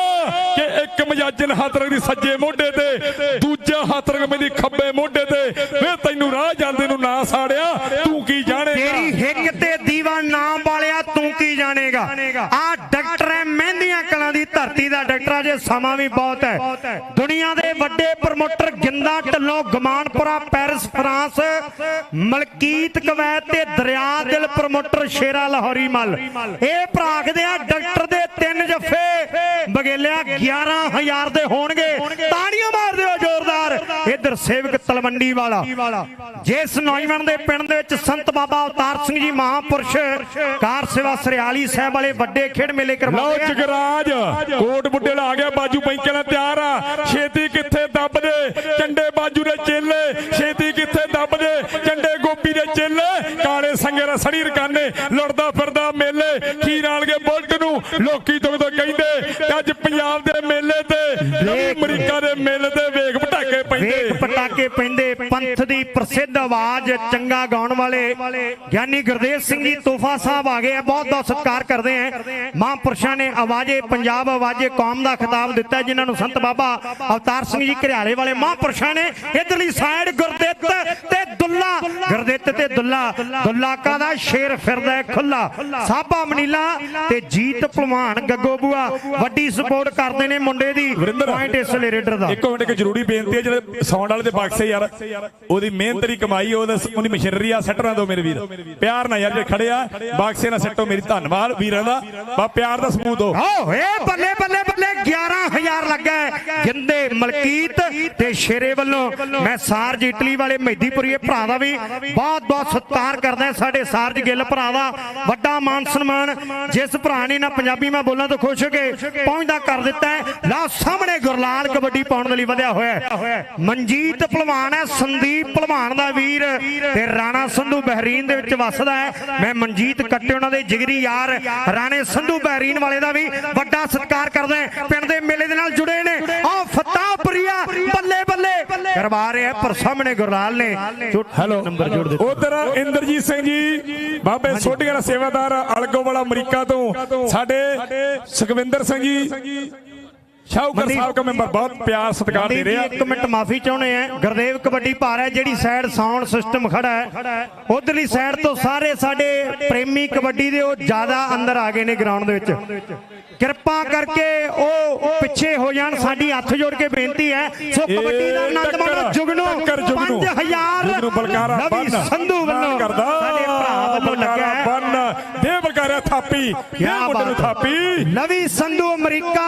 ਕਿ ਇੱਕ ਮਜਾਜਨ ਹੱਥ ਰੱਖਦੀ ਸੱਜੇ ਮੋਢੇ ਤੇ ਦੂਜਾ ਹੱਥ ਰੱਖ ਮੇਰੀ ਖੱਬੇ ਮੋਢੇ ਤੇ। ਵੇ ਤੈਨੂੰ ਰਾਹ ਜਾਂਦੇ ਨੂੰ ਨਾ ਸਾੜਿਆ ਤੂੰ ਕੀ ਜਾਣੇਗਾ? ਤੇਰੀ ਹਿੱਕ ਤੇ ਦੀਵਾ ਨਾਮ ਵਾਲਿਆ ਤੂੰ ਕੀ ਜਾਣੇਗਾ? ਆ ਡਾਕਟਰ ਹੈ ਮਹਿੰਦੀਆਂ ਕਲਾਂ ਦੀ ਧਰਤੀ ਦਾ ਡਾਕਟਰ ਆ ਜੇ ਸਮਾਂ ਵੀ ਬਹੁਤ ਹੈ। ਦੁਨੀਆ ਦੇ ਵੱਡੇ promoter Ginda Dhillon Gumanpura, Paris, France, Malkit Kuwait ਤੇ ਦਰਿਆ ਦਿਲ ਪ੍ਰਮੋਟਰ ਸ਼ੇਰਾ ਲਾਹੌਰੀ ਮਲ। ਇਹ ਭਰਾਖਦੇ ਆ ਡਾਕਟਰ ਦੇ ਤਿੰਨ ਜੱਫੇ। ਬਗੇਲਿਆ 11000 ਦੇ ਹੋਣਗੇ। ਤਾੜੀਆਂ ਮਾਰ ਦਿਓ ਜ਼ੋਰਦਾਰ। ਇਧਰ ਸੇਵਕ ਤਲਵੰਡੀ ਵਾਲਾ। ਜਿਸ ਨੌਜਵਾਨ ਦੇ ਪਿੰਡ ਦੇ ਵਿੱਚ ਸੰਤ ਬਾਬਾ ਅਵਤਾਰ ਸਿੰਘ ਜੀ ਮਹਾਪੁਰਸ਼, ਕਾਰ ਸੇਵਾ ਸਰਿਆਲੀ ਸਾਹਿਬ ਵਾਲੇ ਵੱਡੇ ਖੇਡ ਮੇਲੇ ਲਓ ਕਰਵਾਉਂਦੇ ਆ। ਜਗਰਾਜ, ਕੋਟ ਬੁੱਢੇ ਲਾ ਗਿਆ, ਬਾਜੂ ਪੈਂਕੇ ਨਾਲ ਤਿਆਰ ਆ। ਛੇਤੀ ਕਿੱਥੇ ਦੱਬਦੇ ਚੰਡੇ ਬਾਜੂ ਦੇ ਚੇਲੇ ਛੇਤੀ ਕਿੱਥੇ ਦੱਬਦੇ ਚੰਡੇ ਗੋਪੀ ਦੇ ਚੇਲੇ ਕਾਲੇ ਸੰਗੇ ਦਾ ਸੜੀ ਰਕਾਨੇ ਲੁੜਦਾ ਫਿਰਦਾ ਮੇਲੇ। ਖੀਰ ਆਲਗੇ ਬੁਲਟ ਨੂੰ ਲੋਕੀ ਤੋਂ ਤੋਂ ਕਹਿੰਦੇ ਅੱਜ ਪੰਜਾਬ ਦੇ ਮੇਲੇ ਤੇ ਅਮਰੀਕਾ ਦੇ ਮੇਲੇ ਤੇ ਵੇਖ ਪਟਾਕੇ ਪੈਂਦੇ। ਵੇਖ ਪਟਾਕੇ ਪੈਂਦੇ ਪੰਥ ਦੀ ਪ੍ਰਸਿੱਧ ਆਵਾਜ਼ ਚੰਗਾ ਗਾਉਣ ਵਾਲੇ ਗਿਆਨੀ ਗੁਰਦੇਵ ਸਿੰਘ ਜੀ ਤੋਹਫਾ ਸਾਹਿਬ ਆ ਗਏ ਆ ਬਹੁਤ ਬਹੁਤ ਸਤਿਕਾਰ ਕਰਦੇ ਆ। ਮਹਾਂਪੁਰਸ਼ਾਂ ਨੇ ਆਵਾਜ਼ੇ ਪੰਜਾਬ ਆਵਾਜ਼ੇ ਕੌਮ ਦਾ ਖਿਤਾਬ ਦਿੱਤਾ ਜਿਨ੍ਹਾਂ ਨੂੰ ਸੰਤ ਬਾਬਾ ਅਵਤਾਰ ਸਿੰਘ ਜੀ ਘਰਿਆਲੇ ਵਾਲੇ ਮਹਾਂਪੁਰਸ਼ਾਂ ਨੇ ਇਧਰਲੀ ਸਾਈਡ ਗੁਰਦਿੱਤ ਤੇ ਦੁੱਲਾ। ਗੁਰਦਿੱਤ ਤੇ ਦੁੱਲਾ। ਦੁੱਲਾਕਾ ਦਾ ਸ਼ੇਰ ਫਿਰਦਾ ਖੁੱਲਾ। ਸਾਬਾ ਮਨੀਲਾ ਤੇ ਜੀਤ ਭਲਵਾਨ ਗੱਗੋ ਬੂਆ। ਵੱਡੀ ਸਪੋਰਟ ਕਰਦੇ ਨੇ ਮੁੰਡੇ ਦੀ। ਪੁਆਇੰਟ ਇਸ ਲਈ ਰੇਡਰ ਦਾ। ਇੱਕੋ ਮਿੰਟ ਇੱਕ ਜ਼ਰੂਰੀ ਬੇਨਤੀ ਹੈ ਜਿਹੜੇ ਸਾਊਂਡ ਵਾਲੇ ਦੇ ਬਕਸੇ ਯਾਰ। ਉਹਦੀ ਮਿਹਨਤ ਦੀ ਕਮਾਈ ਉਹਦਾ ਉਹਦੀ ਮਸ਼ੀਨਰੀ ਆ ਸੱਟਣਾ ਦੋ ਮੇਰੇ ਵੀਰ। ਪਿਆਰ ਨਾਲ ਯਾਰ ਜੇ ਖੜੇ ਆ ਬਕਸੇ ਨਾਲ ਸੱਟੋ ਮੇਰੀ ਧੰਨਵਾਦ ਵੀਰਾਂ ਦਾ। ਬਾ ਪਿਆਰ ਦਾ ਸਬੂਤ ਹੋ ਓ ਏ ਬੱਲੇ ਬੱਲੇ ਬੱਲੇ 11000 ਲੱਗਾ। ਗਿੰਦੇ ਮਲਕੀਤ ਤੇ ਸ਼ੇਰੇ ਵੱਲੋਂ ਮੈਂ ਸਾਰਜ ਇਟਲੀ ਵਾਲੇ ਮਹਿਦੀਪੁਰੀਏ ਭਰਾ ਦਾ ਵੀ ਬਹੁਤ ਬਹੁਤ ਸਤਿਕਾਰ ਕਰਦਾ ਸਾਡੇ ਸਾਰਜ ਗਿੱਲ ਭਰਾ ਦਾ। ਵੱਡਾ ਮਾਨ ਸਨਮਾਨ ਜਿਸ ਭਰਾ ਨੇ ਨਾ ਪੰਜਾਬੀ ਮੈਂ ਬੋਲਾਂ ਤੋਂ ਖੁਸ਼ ਹੋ ਕੇ ਪਹੁੰਚਦਾ ਕਰ ਦਿੱਤਾ ਹੈ। ਲਾ ਸਾਹਮਣੇ ਗੁਰਲਾਲ ਕਬੱਡੀ ਪਾਉਣ ਦੇ ਲਈ ਵਧਿਆ ਹੋਇਆ ਮਨਜੀਤ ਭਲਵਾਨ ਹੈ, ਸੰਦੀਪ ਭਲਵਾਨ ਦਾ ਵੀਰ ਤੇ ਰਾਣਾ ਸੰਧੂ ਬਹਿਰੀਨ ਦੇ ਵਿੱਚ ਵੱਸਦਾ ਹੈ। ਮੈਂ ਮਨਜੀਤ ਕੱਟੇ ਉਹਨਾਂ ਦੇ ਜਿਗਰੀ ਯਾਰ ਰਾਣੇ ਸੰਧੂ ਬਹਿਰੀਨ ਵਾਲੇ ਦਾ ਵੀ ਵੱਡਾ ਸਤਿਕਾਰ ਕਰਦਾ ਪਿੰਡ ਦੇ ਮੇਲੇ ਦੇ ਨਾਲ ਜੁੜੇ ਨੇ। ਆ ਫਤਾਹਪੁਰੀਆ ਬੱਲੇ ਬੱਲੇ। ਕਰਵਾ ਰਿਹਾ ਪਰ ਸਾਹਮਣੇ ਗੁਰਲਾਲ ਨੇ ਹੈਲੋ ਨੰਬਰ ਜੋੜ ਦਿੱਤਾ। ਉਧਰ ਇੰਦਰਜੀਤ ਸਿੰਘ ਜੀ ਬਾਬੇ ਸੋਢੀਆਂ ਦਾ ਸੇਵਾਦਾਰ ਅਲਗੋ ਵਾਲਾ ਅਮਰੀਕਾ ਤੋਂ। ਸਾਡੇ ਸੁਖਵਿੰਦਰ ਸਿੰਘ ਜੀ। ਸ਼ਾਹੂਕਾਰ ਸਾਹਿਬ ਦਾ ਮੈਂਬਰ ਬਹੁਤ ਪਿਆਰ ਸਤਿਕਾਰ ਦੇ ਰਿਹਾ। ਇੱਕ ਮਿੰਟ ਮਾਫੀ ਚਾਹੁੰਦੇ ਆ। ਗੁਰਦੇਵ ਕਬੱਡੀ ਭਾਰ ਹੈ ਜਿਹੜੀ ਸਾਈਡ ਸਾਊਂਡ ਸਿਸਟਮ ਖੜਾ ਹੈ। ਉਧਰਲੀ ਸਾਈਡ ਤੋਂ ਸਾਰੇ ਸਾਡੇ ਪ੍ਰੇਮੀ ਕਬੱਡੀ ਦੇ ਉਹ ਜ਼ਿਆਦਾ ਅੰਦਰ ਆ ਗਏ ਨੇ ਗਰਾਊਂਡ ਦੇ ਵਿੱਚ। ਕਿਰਪਾ ਕਰਕੇ ਉਹ ਪਿੱਛੇ ਹੋ ਜਾਣ ਸਾਡੀ ਹੱਥ ਜੋੜ ਕੇ ਬੇਨਤੀ ਹੈ। ਸੋ ਕਬੱਡੀ ਦਾ ਆਨੰਦ ਮਾਣੋ ਜੁਗਨੂ ਟੱਕਰ ਜੁਗਨੂ। 5000 ਜੁਗਨੂ ਬਲਕਾਰਾ ਲਵੀ ਬੰਨ ਸੰਧੂ ਵੱਲੋਂ ਸਾਡੇ ਭਰਾ ਵੱਲੋਂ ਲੱਗਾ ਹੈ। ਬੰਨ ਦੇ ਬਲਕਾਰਾ ਥਾਪੀ। ਕਿਆ ਮੁੰਡੇ ਨੂੰ। ਥਾਪੀ। ਲਵੀ ਸੰਧੂ ਅਮਰੀਕਾ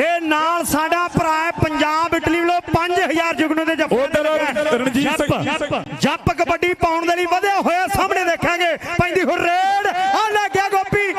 ਤੇ ਨਾਲ ਸਾਡਾ ਭਰਾ ਪੰਜਾਬ ਇਟਲੀ ਵੱਲੋਂ 5000 ਜੁਗਨੂ ਦੇ ਜੱਫੇ ਉੱਧਰ ਰਣਜੀਤ ਸਿੰਘ- ਜੱਪ। ਕਬੱਡੀ ਪਾਉਣ ਦੇ ਲਈ ਵਧਿਆ ਹੋਇਆ ਸਾਹਮਣੇ ਦੇਖਾਂਗੇ। ਪੈਂਦੀ ਰੇਡ। ਆ ਲੱਗਿਆ ਗੋਪੀ